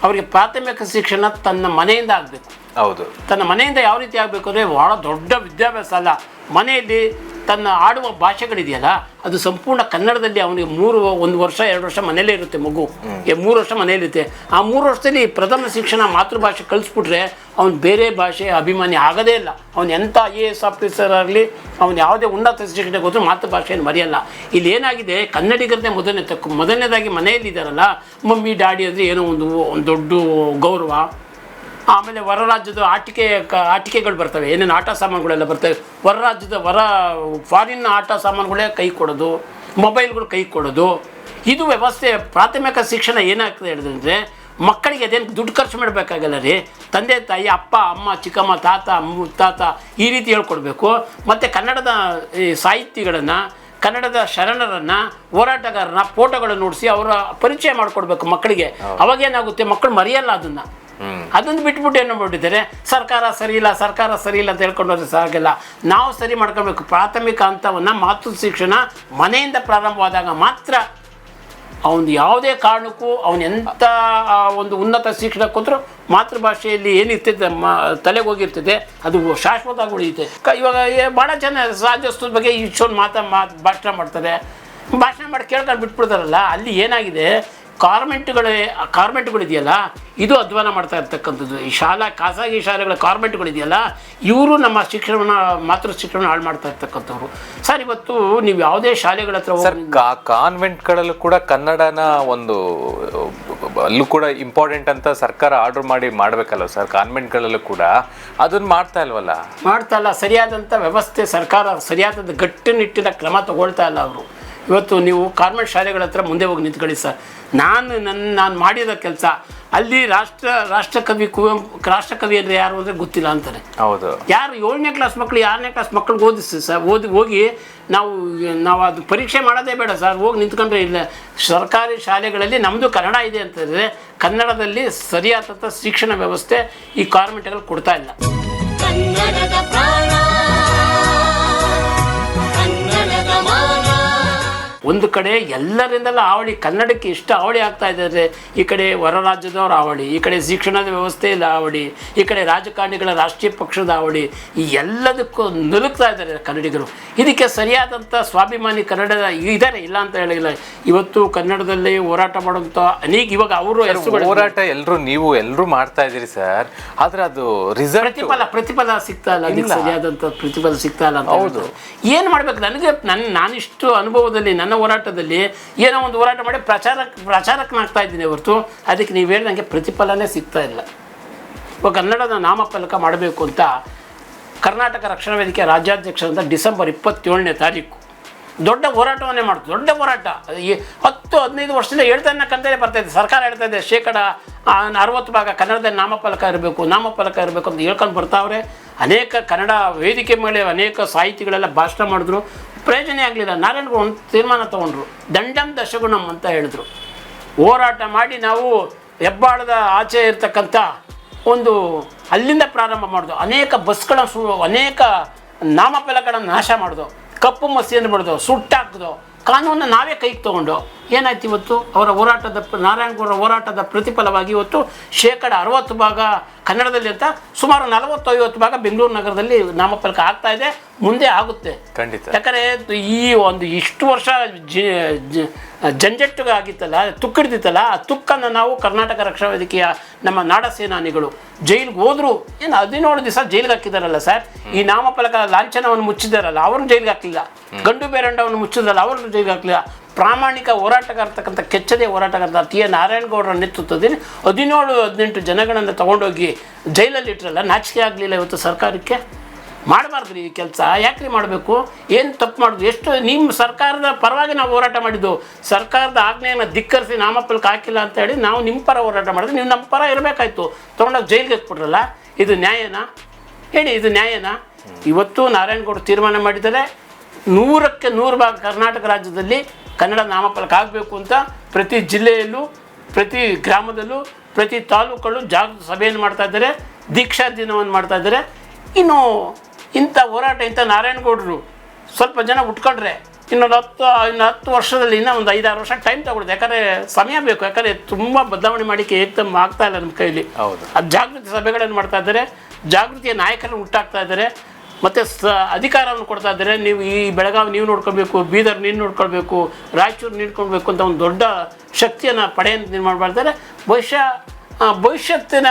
ಅವರಿಗೆ ಪ್ರಾಥಮಿಕ ಶಿಕ್ಷಣ ತನ್ನ ಮನೆಯಿಂದ ಆಗಬೇಕು. ಹೌದು. ತನ್ನ ಮನೆಯಿಂದ ಯಾವ ರೀತಿ ಆಗಬೇಕು ಅಂದರೆ ಭಾಳ ದೊಡ್ಡ ವಿದ್ಯಾಭ್ಯಾಸ ಅಲ್ಲ. ಮನೆಯಲ್ಲಿ ತನ್ನ ಆಡುವ ಭಾಷೆಗಳಿದೆಯಲ್ಲ ಅದು ಸಂಪೂರ್ಣ ಕನ್ನಡದಲ್ಲಿ ಅವನಿಗೆ ಮೂರು ಒಂದು ವರ್ಷ ಎರಡು ವರ್ಷ ಮನೇಲೇ ಇರುತ್ತೆ ಮಗು. ಈ ಮೂರು ವರ್ಷ ಮನೇಲಿರುತ್ತೆ ಆ ಮೂರು ವರ್ಷದಲ್ಲಿ ಪ್ರಥಮ ಶಿಕ್ಷಣ ಮಾತೃಭಾಷೆ ಕಲಿಸ್ಬಿಟ್ರೆ ಅವನು ಬೇರೆ ಭಾಷೆ ಅಭಿಮಾನಿ ಆಗೋದೇ ಇಲ್ಲ. ಅವನು ಎಂಥ ಐ ಎ ಎಸ್ ಆಫೀಸರ್ ಆಗಲಿ ಅವನು ಯಾವುದೇ ಉನ್ನತ ಶಿಕ್ಷಣಕ್ಕೆ ಹೋದ್ರೂ ಮಾತೃಭಾಷೆಯನ್ನು ಮರೆಯಲ್ಲ. ಇಲ್ಲಿ ಏನಾಗಿದೆ ಕನ್ನಡಿಗರದೇ ಮೊದಲನೇ ತಕ್ಕು ಮೊದಲನೇದಾಗಿ ಮನೆಯಲ್ಲಿ ಇದ್ದಾರಲ್ಲ ಮಮ್ಮಿ ಡ್ಯಾಡಿ ಅಂದರೆ ಏನೋ ಒಂದು ಒಂದು ದೊಡ್ಡ ಗೌರವ. ಆಮೇಲೆ ಹೊರ ರಾಜ್ಯದ ಆಟಿಕೆ ಕ- ಆಟಿಕೆಗಳು ಬರ್ತವೆ. ಏನೇನು ಆಟ ಸಾಮಾನುಗಳೆಲ್ಲ ಬರ್ತವೆ. ಹೊರ ರಾಜ್ಯದ ಹೊರ ಫಾರಿನ್ ಆಟ ಸಾಮಾನುಗಳೇ ಕೈ ಕೊಡೋದು ಮೊಬೈಲ್ಗಳು ಕೈ ಕೊಡೋದು. ಇದು ವ್ಯವಸ್ಥೆ ಪ್ರಾಥಮಿಕ ಶಿಕ್ಷಣ ಏನಾಗ್ತದೆ ಹೇಳಿದ್ರೆ ಮಕ್ಕಳಿಗೆ ಅದೇನು ದುಡ್ಡು ಖರ್ಚು ಮಾಡಬೇಕಾಗಲ್ಲ ರೀ. ತಂದೆ ತಾಯಿ ಅಪ್ಪ ಅಮ್ಮ ಚಿಕ್ಕಮ್ಮ ತಾತ ಮುತ್ತಾತ ಈ ರೀತಿ ಹೇಳ್ಕೊಡ್ಬೇಕು. ಮತ್ತು ಕನ್ನಡದ ಈ ಸಾಹಿತಿಗಳನ್ನು ಕನ್ನಡದ ಶರಣರನ್ನು ಹೋರಾಟಗಾರನ ಫೋಟೋಗಳನ್ನು ನೋಡಿಸಿ ಅವರ ಪರಿಚಯ ಮಾಡಿಕೊಡ್ಬೇಕು ಮಕ್ಕಳಿಗೆ. ಅವಾಗೇನಾಗುತ್ತೆ ಮಕ್ಕಳು ಮರೆಯಲ್ಲ ಅದನ್ನ. ಅದನ್ನು ಬಿಟ್ಬಿಟ್ಟು ಏನು ಮಾಡ್ಬಿಟ್ಟಿದ್ದಾರೆ? ಸರ್ಕಾರ ಸರಿ ಇಲ್ಲ, ಸರ್ಕಾರ ಸರಿ ಇಲ್ಲ ಅಂತ ಹೇಳ್ಕೊಂಡು ಹೋದ್ರೆ ಸಾಗಿಲ್ಲ ನಾವು ಸರಿ ಮಾಡ್ಕೊಬೇಕು. ಪ್ರಾಥಮಿಕ ಹಂತವನ್ನು ಮಾತೃ ಶಿಕ್ಷಣ ಮನೆಯಿಂದ ಪ್ರಾರಂಭವಾದಾಗ ಮಾತ್ರ ಅವನು ಯಾವುದೇ ಕಾರಣಕ್ಕೂ ಅವನು ಎಂಥ ಒಂದು ಉನ್ನತ ಶಿಕ್ಷಣ ಕೊಟ್ಟರು ಮಾತೃಭಾಷೆಯಲ್ಲಿ ಏನಿರ್ತದೆ ಮ, ತಲೆಗೆ ಹೋಗಿರ್ತದೆ, ಅದು ಶಾಶ್ವತವಾಗಿ ಉಳಿಯುತ್ತೆ. ಇವಾಗ ಭಾಳ ಜನ ರಾಜ್ಯೋತ್ಸವದ ಬಗ್ಗೆ ಇಷ್ಟೊಂದು ಮಾತಾ, ಮಾತು ಭಾಷಣ ಮಾಡ್ತಾರೆ. ಭಾಷಣ ಮಾಡಿ ಕೇಳ್ಕೊಂಡು ಬಿಟ್ಬಿಡ್ತಾರಲ್ಲ, ಅಲ್ಲಿ ಏನಾಗಿದೆ? ಕಾರ್ಮೆಂಟ್ಗಳೇ ಕಾರ್ಮೆಂಟ್ಗಳಿದೆಯಲ್ಲ ಇದು ಅಧ್ವಾನ ಮಾಡ್ತಾ ಇರ್ತಕ್ಕಂಥದ್ದು. ಈ ಶಾಲಾ ಖಾಸಗಿ ಶಾಲೆಗಳ ಕಾರ್ಮೆಂಟ್ಗಳಿದೆಯಲ್ಲ ಇವರು ನಮ್ಮ ಶಿಕ್ಷಣವನ್ನು ಮಾತೃ ಶಿಕ್ಷಣ ಹಾಳು ಮಾಡ್ತಾ ಇರ್ತಕ್ಕಂಥವ್ರು. ಸರ್ ಇವತ್ತು ನೀವು ಯಾವುದೇ ಶಾಲೆಗಳ ಹತ್ರ ಸರ್ ಕಾನ್ವೆಂಟ್ಗಳಲ್ಲೂ ಕೂಡ ಕನ್ನಡನ ಒಂದು ಅಲ್ಲೂ ಕೂಡ ಇಂಪಾರ್ಟೆಂಟ್ ಅಂತ ಸರ್ಕಾರ ಆರ್ಡರ್ ಮಾಡಿ ಮಾಡಬೇಕಲ್ಲ ಸರ್? ಕಾನ್ವೆಂಟ್ಗಳಲ್ಲೂ ಕೂಡ. ಅದನ್ನ ಮಾಡ್ತಾ ಇಲ್ವಲ್ಲ? ಮಾಡ್ತಾ ಇಲ್ಲ. ಸರಿಯಾದಂಥ ವ್ಯವಸ್ಥೆ ಸರ್ಕಾರ ಸರಿಯಾದ ಗಟ್ಟಿನಿಟ್ಟಿನ ಕ್ರಮ ತಗೊಳ್ತಾ ಇಲ್ಲ ಅವರು. ಇವತ್ತು ನೀವು ಕಾರ್ಮೆಂಟ್ ಶಾಲೆಗಳ ಹತ್ರ ಮುಂದೆ ಹೋಗಿ ನಿಂತ್ಕೊಳ್ಳಿ ಸರ್. ನಾನು ನನ್ನ ನಾನು ಮಾಡಿದ ಕೆಲಸ. ಅಲ್ಲಿ ರಾಷ್ಟ್ರ ರಾಷ್ಟ್ರಕವಿ ಕುವೆಂಪು ರಾಷ್ಟ್ರಕವಿ ಅಂದರೆ ಯಾರು ಅಂದರೆ ಗೊತ್ತಿಲ್ಲ ಅಂತಾರೆ. ಹೌದು. ಯಾರು ಏಳನೇ ಕ್ಲಾಸ್ ಮಕ್ಕಳು ಆರನೇ ಕ್ಲಾಸ್ ಮಕ್ಕಳಿಗೆ ಓದಿಸಿ ಸರ್ ಓದಿ ಹೋಗಿ ನಾವು ನಾವು ಅದು ಪರೀಕ್ಷೆ ಮಾಡೋದೇ ಬೇಡ ಸರ್. ಹೋಗಿ ನಿಂತ್ಕೊಂಡ್ರೆ ಇಲ್ಲ. ಸರ್ಕಾರಿ ಶಾಲೆಗಳಲ್ಲಿ ನಮ್ಮದು ಕನ್ನಡ ಇದೆ ಅಂತಂದರೆ ಕನ್ನಡದಲ್ಲಿ ಸರಿಯಾದಂಥ ಶಿಕ್ಷಣ ವ್ಯವಸ್ಥೆ ಈ ಕಾರ್ಮೆಂಟ್ಗಳು ಕೊಡ್ತಾ ಇಲ್ಲ. ಒಂದು ಕಡೆ ಎಲ್ಲರಿಂದಲ್ಲ ಹಾವಳಿ ಕನ್ನಡಕ್ಕೆ ಎಷ್ಟು ಅವಳಿ ಆಗ್ತಾ ಇದ್ದಾರೆ ಈ ಕಡೆ ಹೊರ ರಾಜ್ಯದವ್ರ ಆವಳಿ ಈ ಕಡೆ ಶಿಕ್ಷಣದ ವ್ಯವಸ್ಥೆಯಲ್ಲಿ ಅವಳಿ ಈ ಕಡೆ ರಾಜಕಾರಣಿಗಳ ರಾಷ್ಟ್ರೀಯ ಪಕ್ಷದ ಹಾವಳಿ ಈ ಎಲ್ಲದಕ್ಕೂ ನುಲುಕ್ತಾ ಇದ್ದಾರೆ ಕನ್ನಡಿಗರು. ಇದಕ್ಕೆ ಸರಿಯಾದಂಥ ಸ್ವಾಭಿಮಾನಿ ಕನ್ನಡದ ಇದ್ದಾರೆ ಇಲ್ಲ ಅಂತ ಹೇಳಿಲ್ಲ. ಇವತ್ತು ಕನ್ನಡದಲ್ಲಿ ಹೋರಾಟ ಮಾಡುವಂಥ ಅನೇಕ ಇವಾಗ ಅವರು ಹೋರಾಟ ಎಲ್ಲರೂ ನೀವು ಎಲ್ಲರೂ ಮಾಡ್ತಾ ಇದ್ದೀರಿ ಸರ್. ಆದರೆ ಅದು ರಿಸಲ್ಟ್ ಪ್ರತಿಫಲ ಪ್ರತಿಫಲ ಸಿಗ್ತಾ ಇಲ್ಲ ಅದಕ್ಕೆ ಸರಿಯಾದಂಥ ಪ್ರತಿಫಲ ಸಿಗ್ತಾ ಇಲ್ಲ ಅಂತ ಹೌದು. ಏನು ಮಾಡ್ಬೇಕು? ನನಗೆ ನನ್ನ ನಾನಿಷ್ಟು ಅನುಭವದಲ್ಲಿ ನನ್ನ ಹೋರಾಟದಲ್ಲಿ ಏನೋ ಒಂದು ಹೋರಾಟ ಮಾಡಿ ಪ್ರಚಾರ, ಪ್ರಚಾರಕನಾಗ್ತಾ ಇದ್ದೀನಿ ಹೊರತು. ಅದಕ್ಕೆ ನೀವು ಹೇಳ್ದಂಗೆ ಪ್ರತಿಫಲನೇ ಸಿಗ್ತಾ ಇಲ್ಲ. ಇವಾಗ ಕನ್ನಡದ ನಾಮಫಲಕ ಮಾಡಬೇಕು ಅಂತ ಕರ್ನಾಟಕ ರಕ್ಷಣಾ ವೇದಿಕೆ ರಾಜ್ಯಾಧ್ಯಕ್ಷರಿಂದ ಡಿಸೆಂಬರ್ ಇಪ್ಪತ್ತೇಳನೇ ತಾರೀಕು. ದೊಡ್ಡ ಹೋರಾಟವನ್ನೇ ಮಾಡ್ತು. ದೊಡ್ಡ ಹೋರಾಟ. ಹತ್ತು, ಹದಿನೈದು ವರ್ಷದಿಂದ ಹೇಳ್ತಾನೆ ಕಂತಲೇ ಬರ್ತಾ ಇದೆ. ಸರ್ಕಾರ ಹೇಳ್ತಾ ಇದೆ, ಶೇಕಡ ಅರವತ್ತು ಭಾಗ ಕನ್ನಡದಲ್ಲಿ ನಾಮಫಲಕ ಇರಬೇಕು ನಾಮಫಲಕ ಇರಬೇಕು ಅಂತ ಹೇಳ್ಕೊಂಡು ಬರ್ತಾವ್ರೆ. ಅನೇಕ ಕನ್ನಡ ವೇದಿಕೆ ಮೇಲೆ ಅನೇಕ ಸಾಹಿತಿಗಳೆಲ್ಲ ಭಾಷಣ ಮಾಡಿದ್ರು. ಪ್ರಯೋಜನ ಆಗಲಿಲ್ಲ. ನಾರಾಯಣಗೌಡ ಒಂದು ತೀರ್ಮಾನ ತೊಗೊಂಡ್ರು. ದಂಡಂ ದಶಗುಣಂ ಅಂತ ಹೇಳಿದ್ರು. ಹೋರಾಟ ಮಾಡಿ ನಾವು ಹೆಬ್ಬಾಳದ ಆಚೆ ಇರ್ತಕ್ಕಂಥ ಒಂದು ಅಲ್ಲಿಂದ ಪ್ರಾರಂಭ ಮಾಡೋದು ಅನೇಕ ಬಸ್ಗಳ ಸು, ಅನೇಕ ನಾಮಫಲಗಳನ್ನು ನಾಶ ಮಾಡೋದು ಕಪ್ಪು ಮಸಿಯನ್ನು ಬಿಡ್ದು ಸುಟ್ಟಾಕ್ದು. ಕಾನೂನನ್ನು ನಾವೇ ಕೈಗೆ ತೊಗೊಂಡು ಏನಾಯ್ತು ಇವತ್ತು? ಅವರ ಹೋರಾಟದ ನಾರಾಯಣಗೌಡರ ಹೋರಾಟದ ಪ್ರತಿಫಲವಾಗಿ ಇವತ್ತು ಶೇಕಡ ಅರವತ್ತು ಭಾಗ ಕನ್ನಡದಲ್ಲಿ ಅಂತ ಸುಮಾರು ನಲವತ್ತು ಐವತ್ತು ಭಾಗ ಬೆಂಗಳೂರು ನಗರದಲ್ಲಿ ನಾಮಫಲಕ ಆಗ್ತಾ ಇದೆ ಮುಂದೆ ಆಗುತ್ತೆ. ಖಂಡಿತ. ಯಾಕಂದರೆ ಈ ಒಂದು ಇಷ್ಟು ವರ್ಷ ಜಂಜಟ್ಟು ಆಗಿತ್ತಲ್ಲ ತುಕ್ಕಿಡ್ದಿತ್ತಲ್ಲ ಆ ತುಕ್ಕನ್ನು ನಾವು ಕರ್ನಾಟಕ ರಕ್ಷಣಾ ವೇದಿಕೆಯ ನಮ್ಮ ನಾಡ ಸೇನಾನಿಗಳು ಜೈಲಿಗೆ ಹೋದ್ರು. ಏನು ಹದಿನೇಳು ದಿವಸ ಜೈಲಿಗೆ ಹಾಕಿದಾರಲ್ಲ ಸರ್? ಈ ನಾಮಫಲಕ ಲಾಂಛನವನ್ನು ಮುಚ್ಚಿದಾರಲ್ಲ ಅವ್ರನ್ನ ಜೈಲಿಗೆ ಹಾಕಲಿಲ್ಲ. ಗಂಡು ಬೇರಂಡವನ್ನು ಮುಚ್ಚಿದಾರಲ್ಲ ಅವ್ರನ್ನ ಜೈಲಿಗೆ ಹಾಕಲಿಲ್ಲ. ಪ್ರಾಮಾಣಿಕ ಹೋರಾಟಗಾರ್ತಕ್ಕಂಥ ಕೆಚ್ಚದೆ ಹೋರಾಟಗಾರ ಟಿ ಎ ನಾರಾಯಣಗೌಡರ ನೇತೃತ್ವದಲ್ಲಿ ಹದಿನೇಳು, ಹದಿನೆಂಟು ಜನಗಳನ್ನು ತೊಗೊಂಡೋಗಿ ಜೈಲಲ್ಲಿ ಇಟ್ಟರಲ್ಲ ನಾಚಿಕೆ ಆಗಲಿಲ್ಲ ಇವತ್ತು ಸರ್ಕಾರಕ್ಕೆ? ಮಾಡಬಾರ್ದು ಈ ಕೆಲಸ. ಯಾಕ್ರಿ ಮಾಡಬೇಕು? ಏನು ತಪ್ಪು ಮಾಡೋದು? ಎಷ್ಟು ನಿಮ್ಮ ಸರ್ಕಾರದ ಪರವಾಗಿ ನಾವು ಹೋರಾಟ ಮಾಡಿದ್ದು? ಸರ್ಕಾರದ ಆಜ್ಞೆಯನ್ನು ಧಿಕ್ಕರಿಸಿ ನಾಮಫಲಕ ಹಾಕಿಲ್ಲ ಅಂತ ಹೇಳಿ ನಾವು ನಿಮ್ಮ ಪರ ಹೋರಾಟ ಮಾಡಿದ್ರೆ ನೀವು ನಮ್ಮ ಪರ ಇರಬೇಕಾಯ್ತು. ತೊಗೊಂಡೋಗಿ ಜೈಲಿಗೆ ಹಾಕ್ಬಿಟ್ರಲ್ಲ ಇದು ನ್ಯಾಯನಾ? ಹೇಳಿ, ಇದು ನ್ಯಾಯನಾ? ಇವತ್ತು ನಾರಾಯಣಗೌಡ ತೀರ್ಮಾನ ಮಾಡಿದರೆ ನೂರಕ್ಕೆ ನೂರು ಭಾಗ ಕರ್ನಾಟಕ ರಾಜ್ಯದಲ್ಲಿ ಕನ್ನಡ ನಾಮಫಲಕ ಆಗಬೇಕು ಅಂತ ಪ್ರತಿ ಜಿಲ್ಲೆಯಲ್ಲೂ ಪ್ರತಿ ಗ್ರಾಮದಲ್ಲೂ ಪ್ರತಿ ತಾಲೂಕಲ್ಲೂ ಜಾಗ ಸಭೆಯನ್ನು ಮಾಡ್ತಾ ಇದ್ದಾರೆ ದೀಕ್ಷಾ ದಿನವನ್ನು ಮಾಡ್ತಾ ಇದ್ದಾರೆ. ಇನ್ನು ಇಂಥ ಹೋರಾಟ ಇಂಥ ನಾರಾಯಣಗೌಡರು ಸ್ವಲ್ಪ ಜನ ಉಟ್ಕೊಂಡ್ರೆ ಇನ್ನೊಂದು ಹತ್ತು ಇನ್ನು ಹತ್ತು ವರ್ಷದಲ್ಲಿ ಇನ್ನೂ ಒಂದು ಐದಾರು ವರ್ಷ ಟೈಮ್ ತಗೊಳುತ್ತೆ ಯಾಕಂದರೆ ಸಮಯ ಬೇಕು. ಯಾಕಂದರೆ ತುಂಬ ಬದಲಾವಣೆ ಮಾಡಿಕೆ ಏಕ್ದಮ್ ಆಗ್ತಾ ಇಲ್ಲ ನಮ್ಮ ಕೈಲಿ. ಹೌದು. ಅದು ಜಾಗೃತಿ ಸಭೆಗಳನ್ನು ಮಾಡ್ತಾ ಇದ್ದಾರೆ. ಜಾಗೃತಿಯ ನಾಯಕರನ್ನು ಹುಟ್ಟಾಕ್ತಾ ಇದ್ದಾರೆ. ಮತ್ತು ಸ ಅಧಿಕಾರವನ್ನು ಕೊಡ್ತಾ ಇದ್ದಾರೆ. ನೀವು ಈ ಬೆಳಗಾವಿ ನೀವು ನೋಡ್ಕೊಳ್ಬೇಕು ಬೀದರ್ ನೀನು ನೋಡ್ಕೊಳ್ಬೇಕು ರಾಯಚೂರು ನೀಡ್ಕೊಳ್ಬೇಕು ಅಂತ ಒಂದು ದೊಡ್ಡ ಶಕ್ತಿಯನ್ನು ಪಡೆಯನ್ನು ನಿರ್ಮಾಣ ಮಾಡ್ತಾರೆ. ಬಹುಶಃ ಭವಿಷ್ಯತ್ತಿನ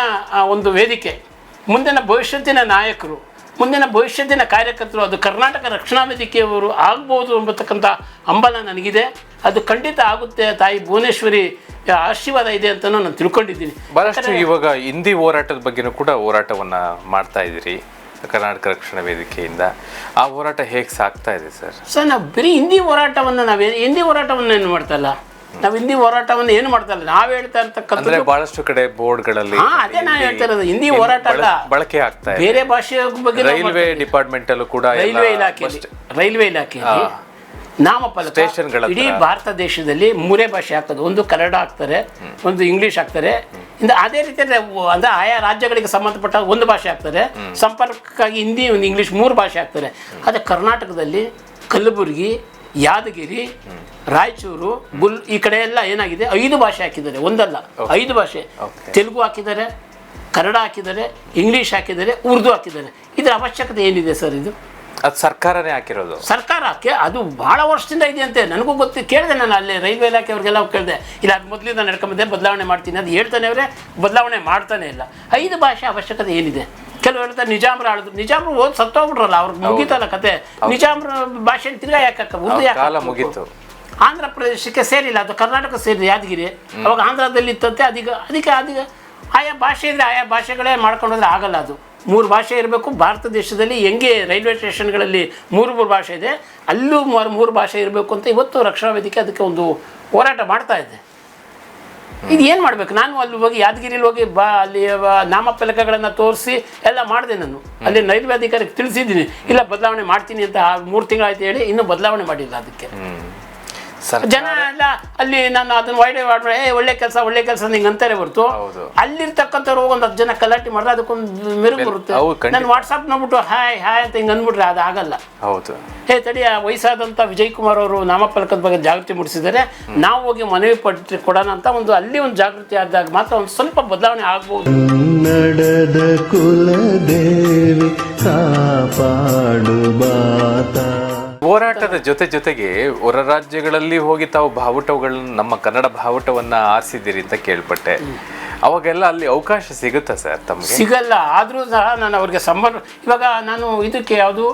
ಒಂದು ವೇದಿಕೆ ಮುಂದಿನ ಭವಿಷ್ಯತ್ತಿನ ನಾಯಕರು ಮುಂದಿನ ಭವಿಷ್ಯತ್ತಿನ ಕಾರ್ಯಕರ್ತರು ಅದು ಕರ್ನಾಟಕ ರಕ್ಷಣಾ ವೇದಿಕೆಯವರು ಆಗ್ಬೋದು ಎಂಬತಕ್ಕಂಥ ಹಂಬಲ ನನಗಿದೆ. ಅದು ಖಂಡಿತ ಆಗುತ್ತೆ. ತಾಯಿ ಭುವನೇಶ್ವರಿ ಆಶೀರ್ವಾದ ಇದೆ ಅಂತ ನಾನು ತಿಳ್ಕೊಂಡಿದ್ದೀನಿ. ಬಹಳಷ್ಟು ಇವಾಗ ಹಿಂದಿ ಹೋರಾಟದ ಬಗ್ಗೆನೂ ಕೂಡ ಹೋರಾಟವನ್ನು ಮಾಡ್ತಾ ಇದ್ದೀರಿ. ಕರ್ನಾಟಕ ರಕ್ಷಣಾ ವೇದಿಕೆಯಿಂದ ಆ ಹೋರಾಟ ಹೇಗೆ ಸಾಗ್ತಾ ಇದೆ ಸರ್? ಸರ್ ನಾವು ಬರೀ ಹಿಂದಿ ಹೋರಾಟವನ್ನು ನಾವು ಹಿಂದಿ ಹೋರಾಟವನ್ನು ಏನು ಮಾಡ್ತಲ್ಲ? ನಾವು ಹಿಂದಿ ಹೋರಾಟವನ್ನು ಏನು ಮಾಡ್ತಲ್ಲ? ನಾವು ಹೇಳ್ತಾ ಇರ್ತಕ್ಕಂಥ ಅಂದ್ರೆ ಬಹಳಷ್ಟು ಕಡೆ ಬೋರ್ಡ್ಗಳಲ್ಲಿ ಹಾ ಅದೇ ನಾನು ಹೇಳ್ತಾ ಇರೋದು. ಹಿಂದಿ ಹೋರಾಟ ಅಲ್ಲ ಬಳಕೆ ಆಗ್ತಾ ಇದೆ. ಬೇರೆ ಭಾಷೆಯ ಬಗ್ಗೆ ನಾವು ರೈಲ್ವೆ ಡಿಪಾರ್ಟ್ಮೆಂಟ್ ಅಲ್ಲೂ ಕೂಡ ಎಲ್ಲ ರೈಲ್ವೆ ಇಲಾಖೆ ರೈಲ್ವೆ ಇಲಾಖೆಯಲ್ಲಿ. ನಾಮಫಲಕ ಇಡೀ ಭಾರತ ದೇಶದಲ್ಲಿ ಮೂರೇ ಭಾಷೆ ಹಾಕೋದು ಒಂದು ಕನ್ನಡ ಹಾಕ್ತಾರೆ ಒಂದು ಇಂಗ್ಲಿಷ್ ಹಾಕ್ತಾರೆ ಇಂದ ಅದೇ ರೀತಿಯಲ್ಲಿ ಅವು- ಅಂದ್ರೆ ಆಯಾ ರಾಜ್ಯಗಳಿಗೆ ಸಂಬಂಧಪಟ್ಟ ಒಂದು ಭಾಷೆ ಹಾಕ್ತಾರೆ ಸಂಪರ್ಕಕ್ಕಾಗಿ ಹಿಂದಿ ಒಂದು ಇಂಗ್ಲಿಷ್ ಮೂರು ಭಾಷೆ ಹಾಕ್ತಾರೆ ಆದರೆ ಕರ್ನಾಟಕದಲ್ಲಿ ಕಲಬುರಗಿ ಯಾದಗಿರಿ ರಾಯಚೂರು ಗುಲ್ ಈ ಕಡೆ ಎಲ್ಲ ಏನಾಗಿದೆ? ಐದು ಭಾಷೆ ಹಾಕಿದ್ದಾರೆ. ಒಂದಲ್ಲ. ಐದು ಭಾಷೆ. ತೆಲುಗು ಹಾಕಿದ್ದಾರೆ ಕನ್ನಡ ಹಾಕಿದ್ದಾರೆ ಇಂಗ್ಲೀಷ್ ಹಾಕಿದ್ದಾರೆ ಉರ್ದು ಹಾಕಿದ್ದಾರೆ. ಇದರ ಅವಶ್ಯಕತೆ ಏನಿದೆ ಸರ್ ಇದು? ಅದು ಸರ್ಕಾರನೇ ಹಾಕಿರೋದು. ಸರ್ಕಾರಕ್ಕೆ ಅದು ಬಹಳ ವರ್ಷದಿಂದ ಇದೆ ಇದೆಯಂತೆ. ನನಗೂ ಗೊತ್ತು. ಕೇಳಿದೆ ನಾನು ಅಲ್ಲಿ ರೈಲ್ವೆ ಇಲಾಖೆ ಅವ್ರಿಗೆಲ್ಲ ಕೇಳಿದೆ. ಇಲ್ಲ ಅದು ಮೊದಲಿಂದ ನಡ್ಕೊಂಬಂದೆ ಬದಲಾವಣೆ ಮಾಡ್ತೀನಿ. ಅದು ಹೇಳ್ತಾನೆ ಅವರೇ ಬದಲಾವಣೆ ಮಾಡ್ತಾನೆ ಇಲ್ಲ. ಐದು ಭಾಷೆ ಅವಶ್ಯಕತೆ ಏನಿದೆ? ಕೆಲವು ಹೇಳ್ತಾರೆ ನಿಜಾಮ್ರ ಆಳಿದ್ರು ನಿಜಾಮ್ರು ಓದ್ ಸತ್ತೋಗ್ಬಿಟ್ರಲ್ಲ ಅವ್ರಿಗೆ ಮುಗಿತಲ್ಲ ಕತೆ. ನಿಜಾಮ್ರ ಭಾಷೆ ತಿರ್ಗಾ ಯಾಕೆ ಉರ್ದು ಯಾಕೆ? ಮುಗೀತು. ಆಂಧ್ರ ಪ್ರದೇಶಕ್ಕೆ ಸೇರಿಲ್ಲ. ಅದು ಕರ್ನಾಟಕ ಸೇರಿದೆ ಯಾದಗಿರಿ. ಅವಾಗ ಆಂಧ್ರದಲ್ಲಿ ಇತ್ತಂತೆ ಅದೀಗ ಅದಕ್ಕೆ ಅದೀಗ ಆಯಾ ಭಾಷೆ ಇದ್ರೆ ಆಯಾ ಭಾಷೆಗಳೇ ಮಾಡ್ಕೊಂಡೋದ್ರೆ ಆಗಲ್ಲ ಅದು. ಮೂರು ಭಾಷೆ ಇರಬೇಕು. ಭಾರತ ದೇಶದಲ್ಲಿ ಹೆಂಗೆ ರೈಲ್ವೆ ಸ್ಟೇಷನ್ಗಳಲ್ಲಿ ಮೂರು ಮೂರು ಭಾಷೆ ಇದೆ ಅಲ್ಲೂ ಮೂರು ಮೂರು ಭಾಷೆ ಇರಬೇಕು ಅಂತ ಇವತ್ತು ರಕ್ಷಣಾ ವೇದಿಕೆ ಅದಕ್ಕೆ ಒಂದು ಹೋರಾಟ ಮಾಡ್ತಾ ಇದೆ. ಇದು ಏನು ಮಾಡಬೇಕು? ನಾನು ಅಲ್ಲಿ ಹೋಗಿ ಯಾದಗಿರಿಲಿ ಹೋಗಿ ಬಾ ಅಲ್ಲಿ ನಾಮಫಲಕಗಳನ್ನು ತೋರಿಸಿ ಎಲ್ಲ ಮಾಡಿದೆ ನಾನು. ಅಲ್ಲಿ ರೈಲ್ವೆ ಅಧಿಕಾರಿಗೆ ತಿಳಿಸಿದ್ದೀನಿ. ಇಲ್ಲ ಬದಲಾವಣೆ ಮಾಡ್ತೀನಿ ಅಂತ ಮೂರು ತಿಂಗಳಾಯ್ತು ಹೇಳಿ ಇನ್ನೂ ಬದಲಾವಣೆ ಮಾಡಿಲ್ಲ ಅದಕ್ಕೆ. ಜನ ಎಲ್ಲ ಅಲ್ಲಿ ನಾನು ಅದನ್ನ ವೈಡ್ ಮಾಡ್ರೆ ಏ ಒಳ್ಳೆ ಕೆಲಸ ಒಳ್ಳೆ ಕೆಲಸ ನಿಂಗೆ ಅಂತಾರೆ ಬರ್ತು ಹೌದು. ಅಲ್ಲಿರ್ತಕ್ಕಂಥವ್ರು ಹೋಗಿ ಒಂದು ಹತ್ತು ಜನ ಕಲಾಟಿ ಮಾಡಿದ್ರೆ ಅದಕ್ಕೊಂದು ಮೆರುಗು ಬರುತ್ತೆ. ನಾನು ವಾಟ್ಸಪ್ ನೋಡ್ಬಿಟ್ಟು ಹಾಯ್ ಹಾಯ್ ಅಂತ ಹಿಂಗೆ ಅಂದ್ಬಿಟ್ರೆ ಅದು ಆಗಲ್ಲ. ಹೌದು. ಹೇ ತಡಿ ಆ ವಯಸ್ಸಾದಂಥ ವಿಜಯ್ ಕುಮಾರ್ ಅವರು ನಾಮಫಲಕದ ಬಗ್ಗೆ ಜಾಗೃತಿ ಮೂಡಿಸಿದ್ದಾರೆ. ನಾವು ಹೋಗಿ ಮನವಿ ಪಟ್ಟಿ ಕೊಡೋಣ ಅಂತ ಒಂದು ಅಲ್ಲಿ ಒಂದು ಜಾಗೃತಿ ಆದಾಗ ಮಾತ್ರ ಒಂದು ಸ್ವಲ್ಪ ಬದಲಾವಣೆ ಆಗ್ಬೋದು. ಕನ್ನಡದ ಕುಲದೇವಿ ಕಾಪಾಡು ಬಾತ. ಹೋರಾಟದ ಜೊತೆ ಜೊತೆಗೆ ಹೊರ ರಾಜ್ಯಗಳಲ್ಲಿ ಹೋಗಿ ತಾವು ಬಾವುಟಗಳನ್ನ ನಮ್ಮ ಕನ್ನಡ ಬಾವುಟವನ್ನ ಆರಿಸಿದ್ದೀರಿ ಅಂತ ಕೇಳ್ಪಟ್ಟೆ. ಅವಾಗೆಲ್ಲ ಅಲ್ಲಿ ಅವಕಾಶ ಸಿಗುತ್ತಾ ಸರ್ ತಮಗೆ? ಸಿಗಲ್ಲ ಆದರೂ ಸಹ ನಾನು ಅವ್ರಿಗೆ ಸಂಬಂಧ ಇವಾಗ ನಾನು ಇದಕ್ಕೆ ಯಾವುದು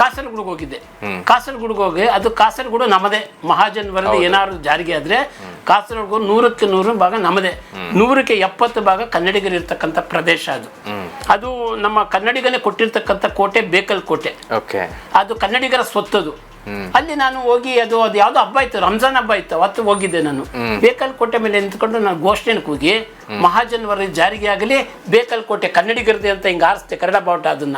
ಕಾಸರಗೋಡಿಗೆ ಹೋಗಿದ್ದೆ. ಕಾಸರಗುಡ್ಗೆ ಹೋಗಿ ಅದು ಕಾಸರಗೋಡು ನಮ್ಮದೇ ಮಹಾಜನ್ ವರದಿ ಏನಾದ್ರು ಜಾರಿಗೆ ಆದ್ರೆ ಕಾಸರಗೋಡು ನೂರಕ್ಕೆ ನೂರು ಭಾಗ ನಮ್ಮದೇ. ನೂರಕ್ಕೆ ಎಪ್ಪತ್ತು ಭಾಗ ಕನ್ನಡಿಗರು ಇರ್ತಕ್ಕಂಥ ಪ್ರದೇಶ ಅದು. ಅದು ನಮ್ಮ ಕನ್ನಡಿಗನೇ ಕೊಟ್ಟಿರ್ತಕ್ಕಂಥ ಕೋಟೆ ಬೇಕಲ್ ಕೋಟೆ. ಅದು ಕನ್ನಡಿಗರ ಸ್ವತ್ತದು. ಅಲ್ಲಿ ನಾನು ಹೋಗಿ ಅದು ಅದು ಯಾವ್ದು ಹಬ್ಬ ಇತ್ತು ರಂಜಾನ್ ಹಬ್ಬ ಇತ್ತು ಅವತ್ತು ಹೋಗಿದ್ದೆ ನಾನು. ಬೇಕಲ್ ಕೋಟೆ ಮೇಲೆ ನಿಂತ್ಕೊಂಡು ನಾನು ಘೋಷಣೆ ಕೂಗಿ ಮಹಾಜನ್ ವರದಿ ಜಾರಿಗೆ ಆಗಲಿ ಬೇಕಲ್ ಕೋಟೆ ಕನ್ನಡಿಗರದೆ ಅಂತ ಹಿಂಗೆ ಆರಿಸ್ತೆ ಕನ್ನಡ ಬಾವುಟ ಅದನ್ನ.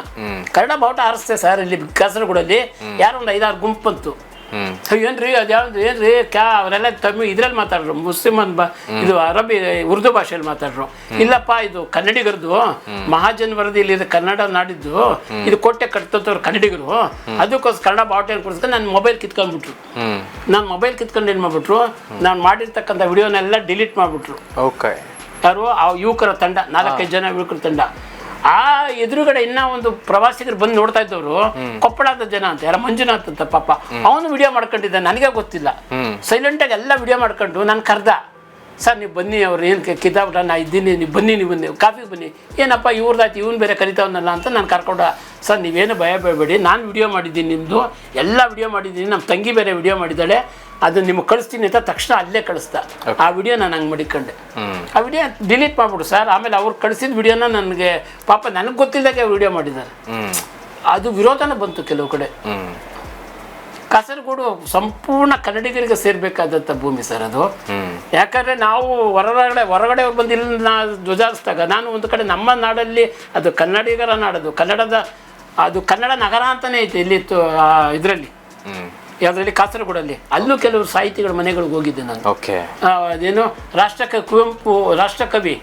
ಕನ್ನಡ ಬಾವುಟ ಆರಿಸ್ತೆ ಸರ್ ಇಲ್ಲಿ ಕಾಸರಗೋಡಲ್ಲಿ. ಯಾರೋ ಒಂದು ಐದಾರು ಗುಂಪು ಬಂತು ಅದು ಏನ್ರಿ? ಅದ್ಯಾವ್ದು ಏನ್ರಿ? ಕ್ಯಾ ಅವರೆಲ್ಲ ತಮಿಳ್ ಇದ್ರಲ್ಲಿ ಮಾತಾಡ್ರು. ಮುಸ್ಲಿಮ್ ಬ ಇದು ಅರಬಿ ಉರ್ದು ಭಾಷೆಯಲ್ಲಿ ಮಾತಾಡ್ರು. ಇಲ್ಲಪ್ಪ ಇದು ಕನ್ನಡಿಗರದು. ಮಹಾಜನ್ ವರದಿ ಇಲ್ಲಿ ಕನ್ನಡ ನಾಡಿದ್ದು. ಇದು ಕೋಟೆ ಕಟ್ತವ್ರು ಕನ್ನಡಿಗರು. ಅದಕ್ಕೋಸ್ಕರ ಕನ್ನಡ ಬಾವುಟ ಕೊಡಿಸ್ಕೊಂಡು ನನ್ನ ಮೊಬೈಲ್ ಕಿತ್ಕೊಂಡ್ಬಿಟ್ರು. ಬಿಟ್ರು ನಾನು ಮೊಬೈಲ್ ಕಿತ್ಕೊಂಡು ಏನು ಮಾಡ್ಬಿಟ್ರು? ನಾನು ಮಾಡಿರ್ತಕ್ಕಂಥ ವಿಡಿಯೋನೆಲ್ಲ ಡಿಲೀಟ್ ಮಾಡಿಬಿಟ್ರು. ಓಕೆ. ಯಾರು? ಆ ಯುವಕರ ತಂಡ. ನಾಲ್ಕೈದು ಜನ ಯುವಕರ ತಂಡ. ಆ ಎದುರುಗಡೆ ಇನ್ನ ಒಂದು ಪ್ರವಾಸಿಗರು ಬಂದು ನೋಡ್ತಾ ಇದ್ದವರು ಕೊಪ್ಪಳದ ಜನ ಅಂತ ಯಾರ ಮಂಜುನಾಥ್ ಅಂತ ಪಾಪ. ಅವನು ವಿಡಿಯೋ ಮಾಡ್ಕೊಂಡಿದ್ದ ನನಗೆ ಗೊತ್ತಿಲ್ಲ. ಸೈಲೆಂಟ್ ಆಗಿ ಎಲ್ಲ ವಿಡಿಯೋ ಮಾಡ್ಕೊಂಡು ನಾನು ಕರ್ದ. ಸರ್ ನೀವು ಬನ್ನಿ ಅವ್ರು ಏನು ಕಿತಾಬಿಟ್ಟ ನಾ ಇದ್ದೀನಿ ನೀವು ಬನ್ನಿ ನೀವು ಬನ್ನಿ ಕಾಫಿಗೆ ಬನ್ನಿ. ಏನಪ್ಪ ಇವ್ರದಾಯ್ತು ಇವ್ನು ಬೇರೆ ಕರಿತಾವನಲ್ಲ ಅಂತ ನಾನು ಕರ್ಕೊಂಡ ಸರ್ ನೀವೇನು ಭಯ ಬೇಡಬೇಡಿ ನಾನು ವಿಡಿಯೋ ಮಾಡಿದ್ದೀನಿ ನಿಮ್ಮದು ಎಲ್ಲ ವಿಡಿಯೋ ಮಾಡಿದ್ದೀನಿ ನಮ್ಮ ತಂಗಿ ಬೇರೆ ವಿಡಿಯೋ ಮಾಡಿದ್ದಾಳೆ ಅದು ನಿಮಗೆ ಕಳಿಸ್ತೀನಿ ಅಂತ ತಕ್ಷಣ ಅಲ್ಲೇ ಕಳಿಸ್ತಾ ಆ ವಿಡಿಯೋ ನಾನು ಹಂಗೆ ಮಡಿಕೊಂಡೆ. ಆ ವಿಡಿಯೋ ಡಿಲೀಟ್ ಮಾಡ್ಬಿಡು ಸರ್. ಆಮೇಲೆ ಅವ್ರು ಕಳಿಸಿದ ವಿಡಿಯೋನ ನನಗೆ ಪಾಪ ನನಗೆ ಗೊತ್ತಿಲ್ಲದಾಗೆ ವಿಡಿಯೋ ಮಾಡಿದ್ದಾರೆ. ಅದು ವಿರೋಧನ ಬಂತು ಕೆಲವು ಕಡೆ. ಕಾಸರಗೋಡು ಸಂಪೂರ್ಣ ಕನ್ನಡಿಗರಿಗೆ ಸೇರ್ಬೇಕಾದಂಥ ಭೂಮಿ ಸರ್ ಅದು. ಯಾಕಂದರೆ ನಾವು ಹೊರಗಡೆ ಹೊರಗಡೆ ಅವ್ರು ಬಂದು ಇಲ್ಲಿ ನಾ ಧ್ವಜಾರಿಸಿದಾಗ ನಾನು ಒಂದು ಕಡೆ ನಮ್ಮ ನಾಡಲ್ಲಿ ಅದು ಕನ್ನಡಿಗರ ನಾಡದು ಕನ್ನಡದ ಅದು ಕನ್ನಡ ನಗರ ಅಂತಲೇ ಐತೆ ಇಲ್ಲಿ ಇದರಲ್ಲಿ. ಯಾವುದರಲ್ಲಿ ಕಾಸರಗೋಡಲ್ಲಿ ಅಲ್ಲೂ ಕೆಲವರು ಸಾಹಿತಿಗಳ ಮನೆಗಳಿಗೆ ಹೋಗಿದ್ದೆ ನಾನು. ಓಕೆ ಅದೇನು ರಾಷ್ಟ್ರಕ ಕುವೆಂಪು ರಾಷ್ಟ್ರಕವಿ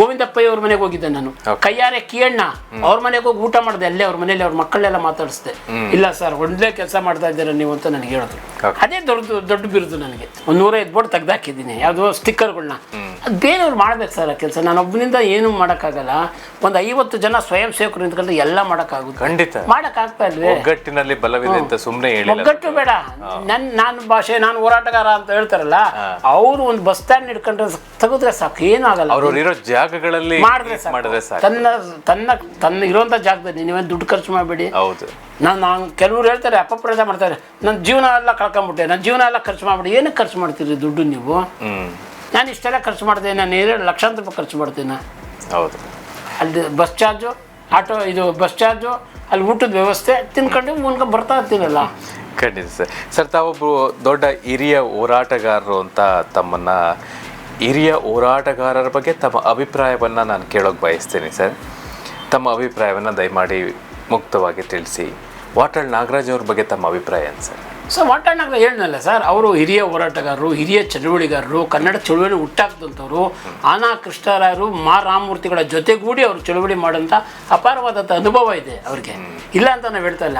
ಗೋವಿಂದಪ್ಪಯ್ಯ ಅವ್ರ ಮನೆಗೆ ಹೋಗಿದ್ದೆ ನಾನು. ಕೈಯಾರೆ ಕಿಯಣ್ಣ ಅವ್ರ ಮನೆಗೆ ಹೋಗಿ ಊಟ ಮಾಡಿದೆ ಅಲ್ಲೇ ಅವ್ರ ಮನೇಲಿ ಅವ್ರ ಮಕ್ಕಳೆಲ್ಲ ಮಾತಾಡಿಸ್ದೆ. ಇಲ್ಲ ಸರ್ ಒಳ್ಳೆ ಕೆಲಸ ಮಾಡ್ತಾ ಇದ್ದೀರಾ ನೀವು ಅಂತ ನನಗೆ ಹೇಳಿದ್ರು. ಅದೇ ದೊಡ್ಡ ದೊಡ್ಡ ಬಿರುದು ನನಗೆ. ಒಂದು ನೂರೈದು ಬೋರ್ಡ್ ತೆಗ್ದಾಕಿದ್ದೀನಿ ಯಾವುದೋ ಸ್ಟಿಕ್ಕರ್ಗಳನ್ನ ಅದು ಬೇರೆಯವ್ರು ಮಾಡ್ಬೇಕು ಸರ್ ಆ ಕೆಲಸ. ನಾನು ಒಬ್ಬನಿಂದ ಏನೂ ಮಾಡೋಕ್ಕಾಗಲ್ಲ. ಒಂದು ಐವತ್ತು ಜನ ಸ್ವಯಂ ಸೇವಕರು ನಿಂತ್ಕೊಂಡ್ರೆ ಎಲ್ಲ ಮಾಡೋಕ್ಕಾಗುತ್ತೆ. ಖಂಡಿತ. ಮಾಡೋಕ್ಕಾಗ್ತಾ ಇಲ್ವೇ? ಒಗ್ಗಟ್ಟಿನಲ್ಲಿ ಬಲವಿದೆ ಅಂತ ಸುಮ್ಮನೆ ಹೇಳಿ ಒಗ್ಗಟ್ಟು ಬೇಡ ನನ್ ನಾನು ಭಾಷೆ ನಾನು ಹೋರಾಟಗಾರ ಅಂತ ಹೇಳ್ತಾರಲ್ಲ ಅವರು ಒಂದು ಬಸ್ ಸ್ಟ್ಯಾಂಡ್ ಹಿಡ್ಕೊಂಡ್ರೆ ತೆಗೆದ್ರೆ ಸಾಕು ಏನೂ ಆಗಲ್ಲ. ಅವ್ರವ್ರು ಇರೋ ಜಾಗಗಳಲ್ಲಿ ಮಾಡಿದ್ರೆ ಮಾಡಿದ್ರೆ ತನ್ನ ತನ್ನ ತನ್ನ ಇರುವಂತ ಜಾಗದಲ್ಲಿ ನೀವೇನು ದುಡ್ಡು ಖರ್ಚು ಮಾಡಬೇಡಿ. ಹೌದು. ನಾನು ನಾನು ಕೆಲವ್ರು ಹೇಳ್ತಾರೆ ಅಪಪ್ರಚಾರ ಮಾಡ್ತಾರೆ ನನ್ನ ಜೀವನ ಎಲ್ಲ ಕಳ್ಕೊಂಡ್ಬಿಟ್ಟೆ ನನ್ನ ಜೀವನ ಎಲ್ಲ ಖರ್ಚು ಮಾಡ್ಬಿಡಿ ಏನಕ್ಕೆ ಖರ್ಚು ಮಾಡ್ತೀರಿ ದುಡ್ಡು ನೀವು? ನಾನು ಇಷ್ಟೆಲ್ಲ ಖರ್ಚು ಮಾಡ್ತೀನಿ ನಾನು ಎರಡು ಲಕ್ಷಾಂತರ ರೂಪಾಯಿ ಖರ್ಚು ಮಾಡ್ತೀನಿ ಹೌದು. ಅಲ್ಲಿ ಬಸ್ ಚಾರ್ಜು ಆಟೋ ಇದು ಬಸ್ ಚಾರ್ಜು ಅಲ್ಲಿ ಊಟದ ವ್ಯವಸ್ಥೆ ತಿನ್ಕೊಂಡು ಮುನ್ಕೊಂಡು ಬರ್ತಾ ಇರ್ತೀನಲ್ಲ. ಖಂಡಿತ ಸರ್. ಸರ್ ತಾವೊಬ್ಬರು ದೊಡ್ಡ ಹಿರಿಯ ಹೋರಾಟಗಾರರು ಅಂತ ತಮ್ಮನ್ನ ಹಿರಿಯ ಹೋರಾಟಗಾರರ ಬಗ್ಗೆ ತಮ್ಮ ಅಭಿಪ್ರಾಯವನ್ನು ನಾನು ಕೇಳೋಕೆ ಬಯಸ್ತೀನಿ ಸರ್. ತಮ್ಮ ಅಭಿಪ್ರಾಯವನ್ನು ದಯಮಾಡಿ ಮುಕ್ತವಾಗಿ ತಿಳಿಸಿ. ವಾಟಾಳ್ ನಾಗರಾಜ್ ಅವ್ರ ಬಗ್ಗೆ ತಮ್ಮ ಅಭಿಪ್ರಾಯ ಏನು ಸರ್? ಸೊ ವಾಟಾಣಾಗ ಹೇಳಿದ್ನಲ್ಲ ಸರ್? ಅವರು ಹಿರಿಯ ಹೋರಾಟಗಾರರು ಹಿರಿಯ ಚಳುವಳಿಗಾರರು ಕನ್ನಡ ಚಳುವಳಿ ಹುಟ್ಟಾಕ್ದಂಥವ್ರು ಆನಾ ಕೃಷ್ಣರಾಯರು ಮಾ ರಾಮಮೂರ್ತಿಗಳ ಜೊತೆಗೂಡಿ ಅವರು ಚಳುವಳಿ ಮಾಡೋಂಥ ಅಪಾರವಾದಂಥ ಅನುಭವ ಇದೆ ಅವ್ರಿಗೆ. ಇಲ್ಲ ಅಂತ ನಾವು ಹೇಳ್ತಾ ಇಲ್ಲ.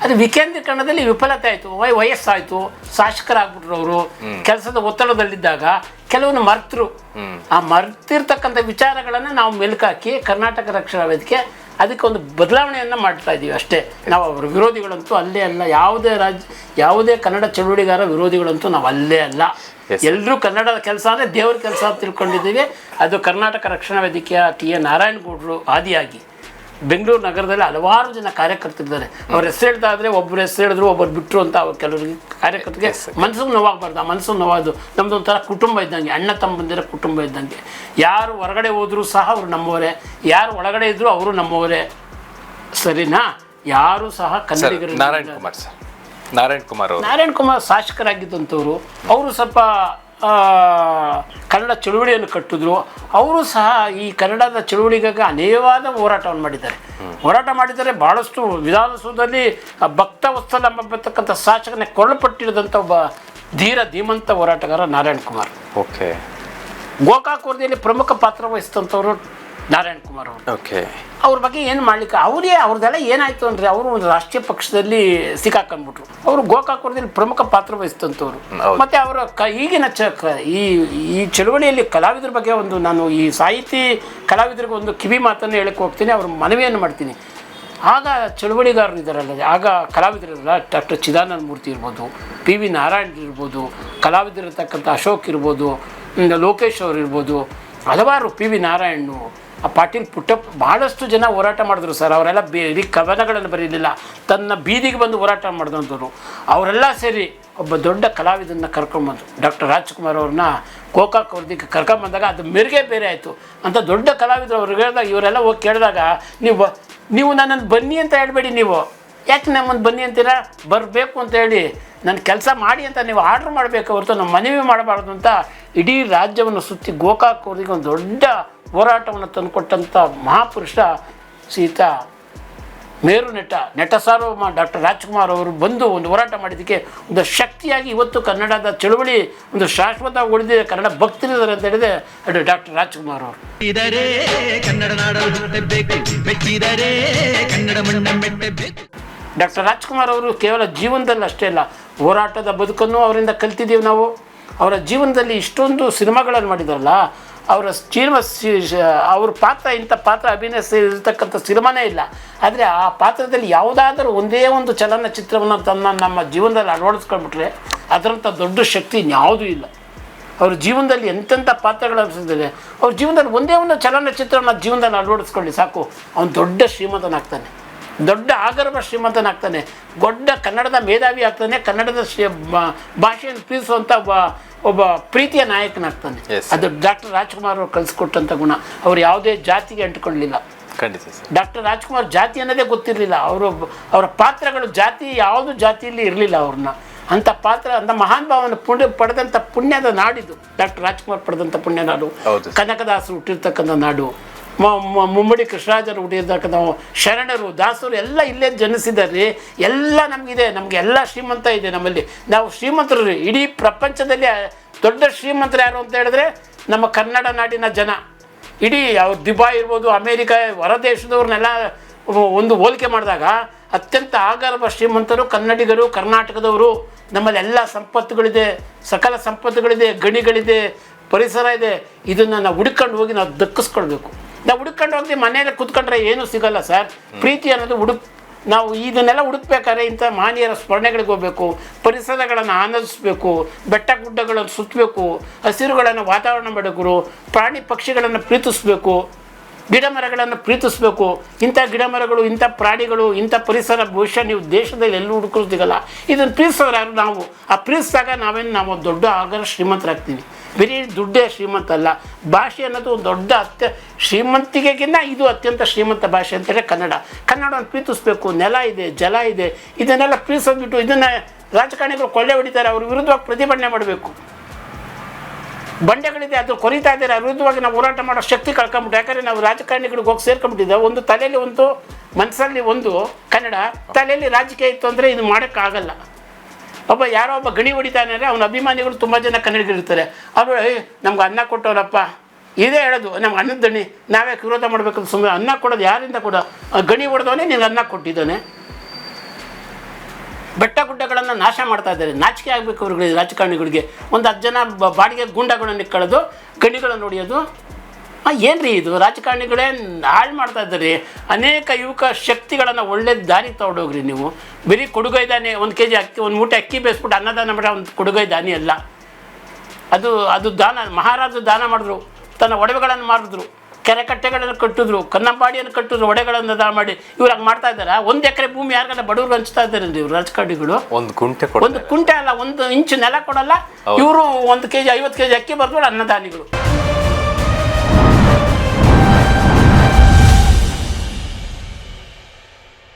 ಅದು ವಿಕೇಂದ್ರೀಕರಣದಲ್ಲಿ ವಿಫಲತೆ ಆಯಿತು. ವಯ ವಯಸ್ಸಾಯಿತು. ಶಾಸಕರಾಗ್ಬಿಟ್ರು ಅವರು ಕೆಲಸದ ಒತ್ತಡದಲ್ಲಿದ್ದಾಗ ಕೆಲವೊಂದು ಮರ್ತರು. ಆ ಮರ್ತಿರ್ತಕ್ಕಂಥ ವಿಚಾರಗಳನ್ನು ನಾವು ಮೆಲುಕಾಕಿ ಕರ್ನಾಟಕ ರಕ್ಷಣಾ ವೇದಿಕೆ ಅದಕ್ಕೆ ಒಂದು ಬದಲಾವಣೆಯನ್ನು ಮಾಡ್ತಾ ಇದ್ದೀವಿ ಅಷ್ಟೇ. ನಾವು ಅವರ ವಿರೋಧಿಗಳಂತೂ ಅಲ್ಲೇ ಅಲ್ಲ ಯಾವುದೇ ರಾಜ್ಯ ಯಾವುದೇ ಕನ್ನಡ ಚಳುವಳಿಗಾರ ವಿರೋಧಿಗಳಂತೂ ನಾವು ಅಲ್ಲೇ ಅಲ್ಲ. ಎಲ್ಲರೂ ಕನ್ನಡದ ಕೆಲಸ ಅಂದರೆ ದೇವ್ರ ಕೆಲಸ ಅಂತ ತಿಳ್ಕೊಂಡಿದ್ದೀವಿ. ಅದು ಕರ್ನಾಟಕ ರಕ್ಷಣಾ ವೇದಿಕೆಯ ಟಿ ಎ ನಾರಾಯಣಗೌಡರು ಆದಿಯಾಗಿ. ಬೆಂಗಳೂರು ನಗರದಲ್ಲಿ ಹಲವಾರು ಜನ ಕಾರ್ಯಕರ್ತರಿದ್ದಾರೆ. ಅವ್ರ ಹೆಸರು ಹೇಳ್ತಾ ಇದ್ರೆ ಒಬ್ಬರು ಹೆಸರು ಹೇಳಿದ್ರು ಒಬ್ಬರು ಬಿಟ್ಟರು ಅಂತ ಅವ್ರು ಕೆಲವರಿಗೆ ಕಾರ್ಯಕರ್ತರಿಗೆ ಮನಸ್ಸಿಗೆ ನೋವಾಗಬಾರ್ದು. ಆ ಮನಸ್ಸು ನೋವಾದು ನಮ್ದು ಒಂಥರ ಕುಟುಂಬ ಇದ್ದಂಗೆ ಅಣ್ಣ ತಮ್ಮಂದಿರ ಕುಟುಂಬ ಇದ್ದಂಗೆ. ಯಾರು ಹೊರಗಡೆ ಹೋದರೂ ಸಹ ಅವರು ನಮ್ಮವರೇ. ಯಾರು ಒಳಗಡೆ ಇದ್ದರೂ ಅವರು ನಮ್ಮವರೇ. ಸರಿನಾ? ಯಾರು ಸಹ ಕನ್ನಡಿಗರು ನಾರಾಯಣ್ ಕುಮಾರ್ ಸರ್ ನಾರಾಯಣ್ ಕುಮಾರ್ ನಾರಾಯಣ್ ಕುಮಾರ್ ಶಾಸಕರಾಗಿದ್ದಂಥವ್ರು ಅವರು ಸ್ವಲ್ಪ ಕನ್ನಡ ಚಳುವಳಿಯನ್ನು ಕಟ್ಟಿದ್ರು. ಅವರು ಸಹ ಈ ಕನ್ನಡದ ಚಳುವಳಿಗಾಗಿ ಅನೇಕವಾದ ಹೋರಾಟವನ್ನು ಮಾಡಿದ್ದಾರೆ. ಹೋರಾಟ ಮಾಡಿದರೆ ಭಾಳಷ್ಟು ವಿಧಾನಸೌಧದಲ್ಲಿ ಭಕ್ತ ವತ್ಸಲ ಎಂಬತಕ್ಕಂಥ ಶಾಸಕನೇ ಕೊರಳಪಟ್ಟಿರದಂಥ ಒಬ್ಬ ಧೀರ ಧೀಮಂತ ಹೋರಾಟಗಾರ ನಾರಾಯಣ್ ಕುಮಾರ್. ಓಕೆ. ಗೋಕಾಕ್ ವರದಿಯಲ್ಲಿ ಪ್ರಮುಖ ಪಾತ್ರ ವಹಿಸಿದಂಥವ್ರು ನಾರಾಯಣ್ ಕುಮಾರ್ ಅವರು. ಓಕೆ. ಅವ್ರ ಬಗ್ಗೆ ಏನು ಮಾಡ್ಲಿಕ್ಕೆ? ಅವರೇ ಅವ್ರದ್ದೆಲ್ಲ ಏನಾಯ್ತು ಅಂದರೆ ಅವರು ಒಂದು ರಾಷ್ಟ್ರೀಯ ಪಕ್ಷದಲ್ಲಿ ಸಿಕ್ಕಾಕೊಂಡ್ಬಿಟ್ರು. ಅವರು ಗೋಕಾಕುರದಲ್ಲಿ ಪ್ರಮುಖ ಪಾತ್ರ ವಹಿಸಿದಂಥವ್ರು. ಮತ್ತು ಅವರ ಕ ಈಗಿನ ಚ ಕ- ಈ ಈ ಚಳುವಳಿಯಲ್ಲಿ ಕಲಾವಿದರ ಬಗ್ಗೆ ಒಂದು ನಾನು ಈ ಸಾಹಿತಿ ಕಲಾವಿದರಿಗೆ ಒಂದು ಕಿವಿ ಮಾತನ್ನು ಹೇಳಕ್ಕೆ ಹೋಗ್ತೀನಿ ಅವ್ರ ಮನವಿಯನ್ನು ಮಾಡ್ತೀನಿ. ಆಗ ಚಳುವಳಿಗಾರರು ಇದ್ದಾರಲ್ಲ ಆಗ ಕಲಾವಿದರಲ್ಲ ಡಾಕ್ಟರ್ ಚಿದಾನಂದ ಮೂರ್ತಿ ಇರ್ಬೋದು ಪಿ ವಿ ನಾರಾಯಣ್ ಇರ್ಬೋದು ಕಲಾವಿದರಿರ್ತಕ್ಕಂಥ ಅಶೋಕ್ ಇರ್ಬೋದು ಲೋಕೇಶ್ ಅವರು ಇರ್ಬೋದು ಹಲವಾರು ಪಿ ವಿ ನಾರಾಯಣ್ಣು ಆ ಪಾಟೀಲ್ ಪುಟ್ಟ ಬಹಳಷ್ಟು ಜನ ಹೋರಾಟ ಮಾಡಿದ್ರು ಸರ್. ಅವರೆಲ್ಲ ಬೇರೆ ಕವನಗಳನ್ನು ಬರೀಲಿಲ್ಲ ತನ್ನ ಬೀದಿಗೆ ಬಂದು ಹೋರಾಟ ಮಾಡಿದಂಥವ್ರು. ಅವರೆಲ್ಲ ಸೇರಿ ಒಬ್ಬ ದೊಡ್ಡ ಕಲಾವಿದನ್ನ ಕರ್ಕೊಂಬಂದು ಡಾಕ್ಟರ್ ರಾಜ್ಕುಮಾರ್ ಅವ್ರನ್ನ ಗೋಕಾಕ್ ಅವ್ರದಿಕ್ಕೆ ಕರ್ಕೊಂಬಂದಾಗ ಅದು ಮೆರುಗೆ ಬೇರೆ ಆಯಿತು. ಅಂತ ದೊಡ್ಡ ಕಲಾವಿದರು ಅವ್ರಿಗೆ ಹೇಳಿದಾಗ ಇವರೆಲ್ಲ ಹೋಗಿ ಕೇಳಿದಾಗ, ನೀವು ನೀವು ನನ್ನನ್ನು ಬನ್ನಿ ಅಂತ ಹೇಳ್ಬೇಡಿ ನೀವು. ಯಾಕೆ ನಮ್ಮನ್ನು ಬನ್ನಿ ಅಂತೀರಾ? ಬರಬೇಕು ಅಂತ ಹೇಳಿ. ನನ್ನ ಕೆಲಸ ಮಾಡಿ ಅಂತ ನೀವು ಆರ್ಡ್ರ್ ಮಾಡಬೇಕು ಹೊರತು ನಮ್ಮ ಮನವಿ ಮಾಡಬಾರ್ದು ಅಂತ ಇಡೀ ರಾಜ್ಯವನ್ನು ಸುತ್ತಿ ಗೋಕಾಕ್ ಅವ್ರಿಗೆ ಒಂದು ದೊಡ್ಡ ಹೋರಾಟವನ್ನು ತಂದುಕೊಟ್ಟಂಥ ಮಹಾಪುರುಷ ಸೀತಾ ಮೇರು ನಟ ನಟ ಸಾರ್ವಭೌಮ ಡಾಕ್ಟರ್ ರಾಜ್ಕುಮಾರ್ ಅವರು ಬಂದು ಒಂದು ಹೋರಾಟ ಮಾಡಿದ್ದಕ್ಕೆ ಒಂದು ಶಕ್ತಿಯಾಗಿ ಇವತ್ತು ಕನ್ನಡದ ಚಳುವಳಿ ಒಂದು ಶಾಶ್ವತ ಉಳಿದಿದೆ ಕನ್ನಡ ಭಕ್ತರಿದ್ದಾರೆ ಅಂತ ಹೇಳಿದೆ ಅದು ಡಾಕ್ಟರ್ ರಾಜ್ಕುಮಾರ್ ಅವರು. ಡಾಕ್ಟರ್ ರಾಜ್ಕುಮಾರ್ ಅವರು ಕೇವಲ ಜೀವನದಲ್ಲಿ ಅಷ್ಟೇ ಅಲ್ಲ ಹೋರಾಟದ ಬದುಕನ್ನು ಅವರಿಂದ ಕಲ್ತಿದ್ದೀವಿ ನಾವು. ಅವರ ಜೀವನದಲ್ಲಿ ಇಷ್ಟೊಂದು ಸಿನಿಮಾಗಳನ್ನು ಮಾಡಿದಾರಲ್ಲ ಅವರ ಚೀರ್ಮ ಅವ್ರ ಪಾತ್ರ, ಇಂಥ ಪಾತ್ರ ಅಭಿನಯಿಸಿರ್ತಕ್ಕಂಥ ಸಿನಿಮಾನೇ ಇಲ್ಲ. ಆದರೆ ಆ ಪಾತ್ರದಲ್ಲಿ ಯಾವುದಾದರೂ ಒಂದೇ ಒಂದು ಚಲನಚಿತ್ರವನ್ನು ತನ್ನ ನಮ್ಮ ಜೀವನದಲ್ಲಿ ಅಳವಡಿಸ್ಕೊಂಡ್ಬಿಟ್ರೆ ಅದರಂಥ ದೊಡ್ಡ ಶಕ್ತಿ ಇನ್ಯಾವುದೂ ಇಲ್ಲ. ಅವ್ರ ಜೀವನದಲ್ಲಿ ಎಂತೆಂಥ ಪಾತ್ರಗಳು ಅನಿಸಿದ್ದಾರೆ ಅವ್ರ ಜೀವನದಲ್ಲಿ ಒಂದೇ ಒಂದು ಚಲನಚಿತ್ರವನ್ನು ಜೀವನದಲ್ಲಿ ಅಳವಡಿಸ್ಕೊಳ್ಳಿ ಸಾಕು. ಅವನು ದೊಡ್ಡ ಶ್ರೀಮಂತನಾಗ್ತಾನೆ. ದೊಡ್ಡ ಆಗರ್ಭ ಶ್ರೀಮಂತನಾಗ್ತಾನೆ. ದೊಡ್ಡ ಕನ್ನಡದ ಮೇಧಾವಿ ಆಗ್ತಾನೆ ಕನ್ನಡದ ಶ್ರೀ ಭಾಷೆಯನ್ನು ಪ್ರೀತಿಸುವಂಥ ಒಬ್ಬ ಒಬ್ಬ ಪ್ರೀತಿಯ ನಾಯಕನಾಗ್ತಾನೆ. ಅದು ಡಾಕ್ಟರ್ ರಾಜ್ಕುಮಾರ್ ಅವರು ಕಲಿಸ್ಕೊಟ್ಟಂಥ ಗುಣ. ಅವ್ರು ಯಾವುದೇ ಜಾತಿಗೆ ಅಂಟ್ಕೊಳ್ಳಿಲ್ಲ. ಖಂಡಿತ ಡಾಕ್ಟರ್ ರಾಜ್ಕುಮಾರ್ ಜಾತಿ ಅನ್ನೋದೇ ಗೊತ್ತಿರಲಿಲ್ಲ. ಅವರು ಅವರ ಪಾತ್ರಗಳು ಜಾತಿ ಯಾವುದು ಜಾತಿಯಲ್ಲಿ ಇರಲಿಲ್ಲ ಅವ್ರನ್ನ. ಅಂಥ ಪಾತ್ರ ಅಂತ ಮಹಾನ್ ಭಾವನ ಪುಣ್ಯ ಪಡೆದಂಥ ಪುಣ್ಯದ ನಾಡಿದು. ಡಾಕ್ಟರ್ ರಾಜ್ಕುಮಾರ್ ಪಡೆದಂಥ ಪುಣ್ಯ ನಾಡು. ಹೌದು. ಕನಕದಾಸರು ಹುಟ್ಟಿರ್ತಕ್ಕಂಥ ನಾಡು. ಮುಮ್ಮಡಿ ಕೃಷ್ಣರಾಜರು ಹುಟ್ಟಿರ್ತಕ್ಕಂಥ ಶರಣರು, ದಾಸರು ಎಲ್ಲ ಇಲ್ಲೇ ಜನಿಸಿದ್ದಾರೆ. ಎಲ್ಲ ನಮಗಿದೆ. ನಮಗೆ ಎಲ್ಲ ಶ್ರೀಮಂತ ಇದೆ ನಮ್ಮಲ್ಲಿ. ನಾವು ಶ್ರೀಮಂತರು. ಇಡೀ ಪ್ರಪಂಚದಲ್ಲಿ ದೊಡ್ಡ ಶ್ರೀಮಂತರು ಯಾರು ಅಂತ ಹೇಳಿದ್ರೆ ನಮ್ಮ ಕನ್ನಡ ನಾಡಿನ ಜನ. ಇಡೀ ಅವ್ರು ದುಬಾಯ್ ಇರ್ಬೋದು, ಅಮೇರಿಕ, ಹೊರ ದೇಶದವ್ರನ್ನೆಲ್ಲ ಒಂದು ಹೋಲಿಕೆ ಮಾಡಿದಾಗ ಅತ್ಯಂತ ಆಗರ್ಭ ಶ್ರೀಮಂತರು, ಕನ್ನಡಿಗರು, ಕರ್ನಾಟಕದವರು. ನಮ್ಮಲ್ಲಿ ಎಲ್ಲ ಸಂಪತ್ತುಗಳಿದೆ. ಸಕಲ ಸಂಪತ್ತುಗಳಿದೆ. ಗಣಿಗಳಿದೆ. ಪರಿಸರ ಇದೆ. ಇದನ್ನು ನಾವು ಹುಡ್ಕೊಂಡು ಹೋಗಿ ನಾವು ದಕ್ಕಿಸ್ಕೊಳ್ಬೇಕು. ನಾವು ಹುಡುಕೊಂಡು ಹೋಗಿ ಮನೆಯಲ್ಲಿ ಕುತ್ಕೊಂಡ್ರೆ ಏನೂ ಸಿಗಲ್ಲ ಸರ್. ಪ್ರೀತಿ ಅನ್ನೋದು ಹುಡುಕ್, ನಾವು ಇದನ್ನೆಲ್ಲ ಹುಡುಕ್ಬೇಕಾದ್ರೆ ಇಂಥ ಮಾನ್ಯರ ಸ್ಮರಣೆಗಳಿಗೆ ಹೋಗಬೇಕು, ಪರಿಸರಗಳನ್ನು ಆನಂದಿಸ್ಬೇಕು, ಬೆಟ್ಟ ಗುಡ್ಡಗಳನ್ನು ಸುತ್ತಬೇಕು, ಹಸಿರುಗಳನ್ನು ವಾತಾವರಣ ಮಾಡಬೇಕು ಪ್ರಾಣಿ ಪಕ್ಷಿಗಳನ್ನು ಪ್ರೀತಿಸ್ಬೇಕು, ಗಿಡ ಮರಗಳನ್ನು ಪ್ರೀತಿಸ್ಬೇಕು. ಇಂಥ ಗಿಡ ಮರಗಳು, ಇಂಥ ಪ್ರಾಣಿಗಳು, ಇಂಥ ಪರಿಸರ ಭವಿಷ್ಯ ನೀವು ದೇಶದಲ್ಲಿ ಎಲ್ಲೂ ಹುಡುಕೋದಿಗಲ್ಲ ಇದನ್ನು ಪ್ರೀತಿಸೋರು ನಾವು. ಆ ಪ್ರೀತಿಸಿದಾಗ ನಾವೇನು, ನಾವು ದೊಡ್ಡ ಆಗರ ಶ್ರೀಮಂತರಾಗ್ತೀವಿ. ಬರೀ ದುಡ್ಡೇ ಶ್ರೀಮಂತ ಅಲ್ಲ. ಭಾಷೆ ಅನ್ನೋದು ಒಂದು ದೊಡ್ಡ ಅತ್ಯ, ಶ್ರೀಮಂತಿಕೆಗಿನ್ನ ಇದು ಅತ್ಯಂತ ಶ್ರೀಮಂತ ಭಾಷೆ ಅಂತೇಳಿ ಕನ್ನಡ. ಕನ್ನಡವನ್ನು ಪ್ರೀತಿಸ್ಬೇಕು, ನೆಲ ಇದೆ, ಜಲ ಇದೆ, ಇದನ್ನೆಲ್ಲ ಪ್ರೀತಿಸೋದ್ಬಿಟ್ಟು ಇದನ್ನು ರಾಜಕಾರಣಿಗಳು ಕೊಳ್ಳೆ ಹೊಡಿತಾರೆ, ಅವ್ರ ವಿರುದ್ಧವಾಗಿ ಪ್ರತಿಭಟನೆ ಮಾಡಬೇಕು. ಬಂಡೆಗಳಿದೆ, ಅದು ಕೊರಿತಾ ಇದ್ದಾರೆ ವಿರುದ್ಧವಾಗಿ ನಾವು ಹೋರಾಟ ಮಾಡೋ ಶಕ್ತಿ ಕಳ್ಕೊಂಬಿಟ್ಟು, ಯಾಕಂದರೆ ನಾವು ರಾಜಕಾರಣಿಗಳಿಗೆ ಹೋಗಿ ಸೇರ್ಕೊಂಡ್ಬಿಟ್ಟಿದ್ದೇವೆ ಒಂದು ತಲೆಯಲ್ಲಿ ಒಂದು, ಮನಸ್ಸಲ್ಲಿ ಒಂದು ಕನ್ನಡ, ತಲೆಯಲ್ಲಿ ರಾಜಕೀಯ ಇತ್ತು ಅಂದರೆ ಇದು ಮಾಡೋಕ್ಕಾಗಲ್ಲ. ಒಬ್ಬ ಯಾರೋ ಒಬ್ಬ ಗಣಿ ಹೊಡಿತಾನೆ ಅಂದರೆ ಅವನ ಅಭಿಮಾನಿಗಳು ತುಂಬ ಜನ ಕನ್ನಡಿಗರಿರ್ತಾರೆ. ಅವರು ನಮ್ಗೆ ಅನ್ನ ಕೊಟ್ಟವರಪ್ಪ. ಇದೇ ಹೇಳೋದು, ನಮ್ಗೆ ಅನ್ನದ ದಣಿ, ನಾವೇ ವಿರೋಧ ಮಾಡಬೇಕು ಸುಮ್ಮನೆ ಅನ್ನ ಕೊಡೋದು ಯಾರಿಂದ ಕೂಡ? ಆ ಗಣಿ ಹೊಡೆದವನೇ ನೀನು ಅನ್ನ ಕೊಟ್ಟಿದ್ದಾನೆ. ಬೆಟ್ಟ ಗುಡ್ಡಗಳನ್ನು ನಾಶ ಮಾಡ್ತಾ ಇದ್ದಾರೆ. ನಾಚಿಕೆ ಆಗಬೇಕು ಅವ್ರಿಗೆ ರಾಜಕಾರಣಿಗಳಿಗೆ. ಒಂದು ಹತ್ತು ಜನ ಬಾಡಿಗೆ ಗುಂಡಗಳನ್ನು ಕಳೆದು ಗಣಿಗಳನ್ನು ಹೊಡೆಯೋದು. ಏನು ರೀ ಇದು? ರಾಜಕಾರಣಿಗಳೇ ಹಾಳು ಮಾಡ್ತಾ ಇದ್ದಾರೆ. ಅನೇಕ ಯುವಕ ಶಕ್ತಿಗಳನ್ನು ಒಳ್ಳೆ ದಾರಿ ತಗೊಂಡೋಗ್ರಿ ನೀವು. ಬರೀ ಕೊಡುಗೈ ದಾನಿ ಒಂದು ಕೆ ಜಿ ಅಕ್ಕಿ ಒಂದು ಮೂಟೆ ಅಕ್ಕಿ ಬೇಯಿಸ್ಬಿಟ್ಟು ಅನ್ನದಾನ ಮಾಡ ಒಂದು ಕೊಡುಗೈ ದಾನಿ ಅಲ್ಲ. ಅದು ಅದು ದಾನ ಮಹಾರಾಜರು ದಾನ ಮಾಡಿದ್ರು. ತನ್ನ ಒಡವೆಗಳನ್ನು ಮಾರಿದ್ರು. ಕೆರೆ ಕಟ್ಟೆಗಳನ್ನು ಕಟ್ಟಿದ್ರು ಕನ್ನಂಬಾಡಿಯನ್ನು ಕಟ್ಟಿದ್ರು ಒಡೆಗಳನ್ನು ದಾನ ಮಾಡಿ ಇವ್ರು ಹಂಗೆ ಮಾಡ್ತಾ ಇದ್ದಾರೆ? ಒಂದು ಎಕರೆ ಭೂಮಿ ಯಾರಿಗಾರ ಬಡವರು ಹಂಚ್ತಾ ಇದ್ದಾರೆ ಇವ್ರು ರಾಜಕಾರಣಿಗಳು? ಒಂದು ಕುಂಟೆ ಒಂದು ಕುಂಟೆ ಅಲ್ಲ ಒಂದು ಇಂಚು ನೆಲ ಕೊಡಲ್ಲ. ಇವರು ಒಂದು ಕೆ ಜಿ ಐವತ್ತು ಕೆ ಜಿ ಅಕ್ಕಿ ಬರ್ತಾರೆ ಅನ್ನದಾನಿಗಳು.